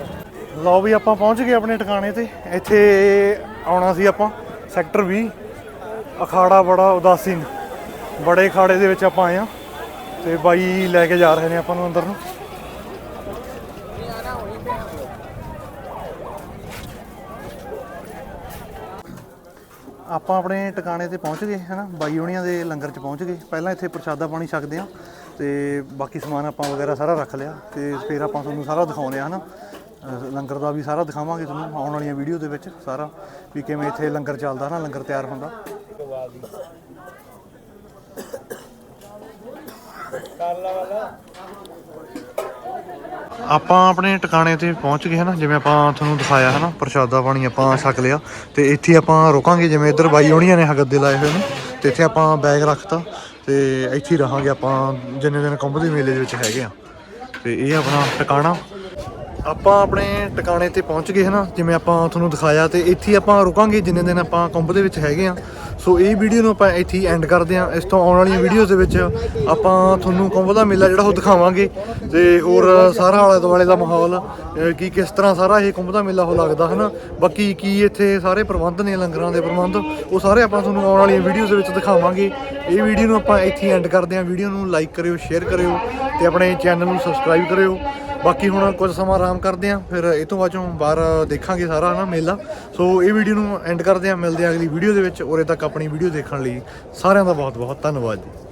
ਲਓ ਵੀ ਆਪਾਂ ਪਹੁੰਚ ਗਏ ਆਪਣੇ ਟਿਕਾਣੇ ਤੇ, ਇੱਥੇ ਆਉਣਾ ਸੀ ਆਪਾਂ ਸੈਕਟਰ 20 ਅਖਾੜਾ ਬੜਾ ਉਦਾਸੀਨ, ਬੜੇ ਅਖਾੜੇ ਦੇ ਵਿੱਚ ਆਪਾਂ ਆਏ ਆ ਤੇ ਬਾਈ ਲੈ ਕੇ ਜਾ ਰਹੇ ਨੇ ਆਪਾਂ ਨੂੰ ਅੰਦਰ ਨੂੰ। ਆਪਾਂ ਆਪਣੇ ਟਿਕਾਣੇ ਤੇ ਪਹੁੰਚ ਗਏ, ਹਨਾ? ਬਾਈ ਹੋਣੀਆਂ ਦੇ ਲੰਗਰ 'ਚ ਪਹੁੰਚ ਗਏ। ਪਹਿਲਾਂ ਇੱਥੇ ਪ੍ਰਸ਼ਾਦਾ ਪਾਣੀ ਛਕਦੇ ਆ ਤੇ ਬਾਕੀ ਸਮਾਨ ਆਪਾਂ ਵਗੈਰਾ ਸਾਰਾ ਰੱਖ ਲਿਆ ਤੇ ਫਿਰ ਆਪਾਂ ਤੁਹਾਨੂੰ ਸਾਰਾ ਦਿਖਾਉਂਦੇ ਆ ਹਨਾ? ਅਹ ਲੰਗਰ ਦਾ ਵੀ ਸਾਰਾ ਦਿਖਾਵਾਂਗੇ ਤੁਹਾਨੂੰ, ਆਉਣ ਵਾਲੀਆਂ ਵੀਡੀਓ ਦੇ ਵਿੱਚ ਸਾਰਾ, ਵੀ ਕਿਵੇਂ ਇੱਥੇ ਲੰਗਰ ਚੱਲਦਾ ਨਾ ਲੰਗਰ ਤਿਆਰ ਹੁੰਦਾ। ਆਪਾਂ ਆਪਣੇ ਟਿਕਾਣੇ ਤੇ ਪਹੁੰਚ ਗਏ ਹਨਾ, ਜਿਵੇਂ ਆਪਾਂ ਤੁਹਾਨੂੰ ਦਿਖਾਇਆ ਹਨਾ, ਪ੍ਰਸ਼ਾਦਾ ਪਾਣੀ ਆਪਾਂ ਛਕ ਲਿਆ, ਤੇ ਇੱਥੇ ਆਪਾਂ ਰੁਕਾਂਗੇ, ਜਿਵੇਂ ਇੱਧਰ ਬਾਈ ਹੋਣੀਆਂ ਨੇ ਗੱਦੇ ਲਾਏ ਹੋਏ ਨੇ, ਤੇ ਇੱਥੇ ਆਪਾਂ ਬੈਗ ਰੱਖਤਾ, ਤੇ ਇੱਥੇ ਰਹਾਂਗੇ ਆਪਾਂ, ਜਿੰਨੇ ਦਿਨ ਕੁੰਭ ਦੇ ਮੇਲੇ ਦੇ ਵਿੱਚ ਹੈਗੇ ਆ। ਤੇ ਇਹ ਆਪਣਾ ਟਿਕਾਣਾ ਆਪਾਂ ਆਪਣੇ ਟਿਕਾਣੇ ਤੇ ਪਹੁੰਚ ਗਏ ਹਨਾ, ਜਿਵੇਂ ਆਪਾਂ ਤੁਹਾਨੂੰ ਦਿਖਾਇਆ ਤੇ ਇੱਥੇ ਆਪਾਂ ਰੁਕਾਂਗੇ, ਜਿੰਨੇ ਦਿਨ ਆਪਾਂ ਕੁੰਭ ਦੇ ਵਿੱਚ ਹੈਗੇ ਆ ਸੋ ਇਹ ਵੀਡੀਓ ਨੂੰ ਆਪਾਂ ਇੱਥੇ ਐਂਡ ਕਰਦੇ ਆ ਇਸ ਤੋਂ ਆਉਣ ਵਾਲੀਆਂ ਵੀਡੀਓਜ਼ ਦੇ ਵਿੱਚ ਆਪਾਂ ਤੁਹਾਨੂੰ ਕੁੰਭ ਦਾ ਮੇਲਾ ਜਿਹੜਾ ਉਹ ਦਿਖਾਵਾਂਗੇ ਤੇ ਹੋਰ ਸਾਰਾ ਆਲੇ ਦੁਆਲੇ ਦਾ ਮਾਹੌਲ, ਅਹ ਕੀ ਕਿਸ ਤਰ੍ਹਾਂ ਸਾਰਾ ਇਹ ਕੁੰਭ ਦਾ ਮੇਲਾ ਉਹ ਲੱਗਦਾ ਹਨਾ। ਬਾਕੀ ਕੀ ਇੱਥੇ ਸਾਰੇ ਪ੍ਰਬੰਧ ਨੇ, ਲੰਗਰਾਂ ਦੇ ਪ੍ਰਬੰਧ, ਉਹ ਸਾਰੇ ਆਪਾਂ ਤੁਹਾਨੂੰ ਆਉਣ ਵਾਲੀਆਂ ਵੀਡੀਓਜ਼ ਦੇ ਵਿੱਚ ਦਿਖਾਵਾਂਗੇ। ਇਹ ਵੀਡੀਓ ਨੂੰ ਆਪਾਂ ਇੱਥੇ ਐਂਡ ਕਰਦੇ ਆ ਵੀਡੀਓ ਨੂੰ ਲਾਈਕ ਕਰਿਓ ਸ਼ੇਅਰ ਕਰਿਓ ਤੇ ਆਪਣੇ ਚੈਨਲ ਨੂੰ ਸਬਸਕ੍ਰਾਈਬ ਕਰਿਓ। ਬਾਕੀ ਹੁਣ ਕੁਝ ਸਮਾਂ ਆਰਾਮ ਕਰਦੇ ਆਂ, ਫਿਰ ਇਹ ਤੋਂ ਬਾਅਦ 'ਚੋਂ ਬਾਹਰ ਦੇਖਾਂਗੇ ਸਾਰਾ ਨਾ ਮੇਲਾ। ਸੋ ਇਹ ਵੀਡੀਓ ਨੂੰ ਐਂਡ ਕਰਦੇ ਆਂ, ਮਿਲਦੇ ਆਂ ਅਗਲੀ ਵੀਡੀਓ ਦੇ ਵਿੱਚ, ਉਰੇ ਤੱਕ ਆਪਣੀ ਵੀਡੀਓ ਦੇਖਣ ਲਈ ਸਾਰਿਆਂ ਦਾ ਬਹੁਤ ਬਹੁਤ ਧੰਨਵਾਦ ਜੀ।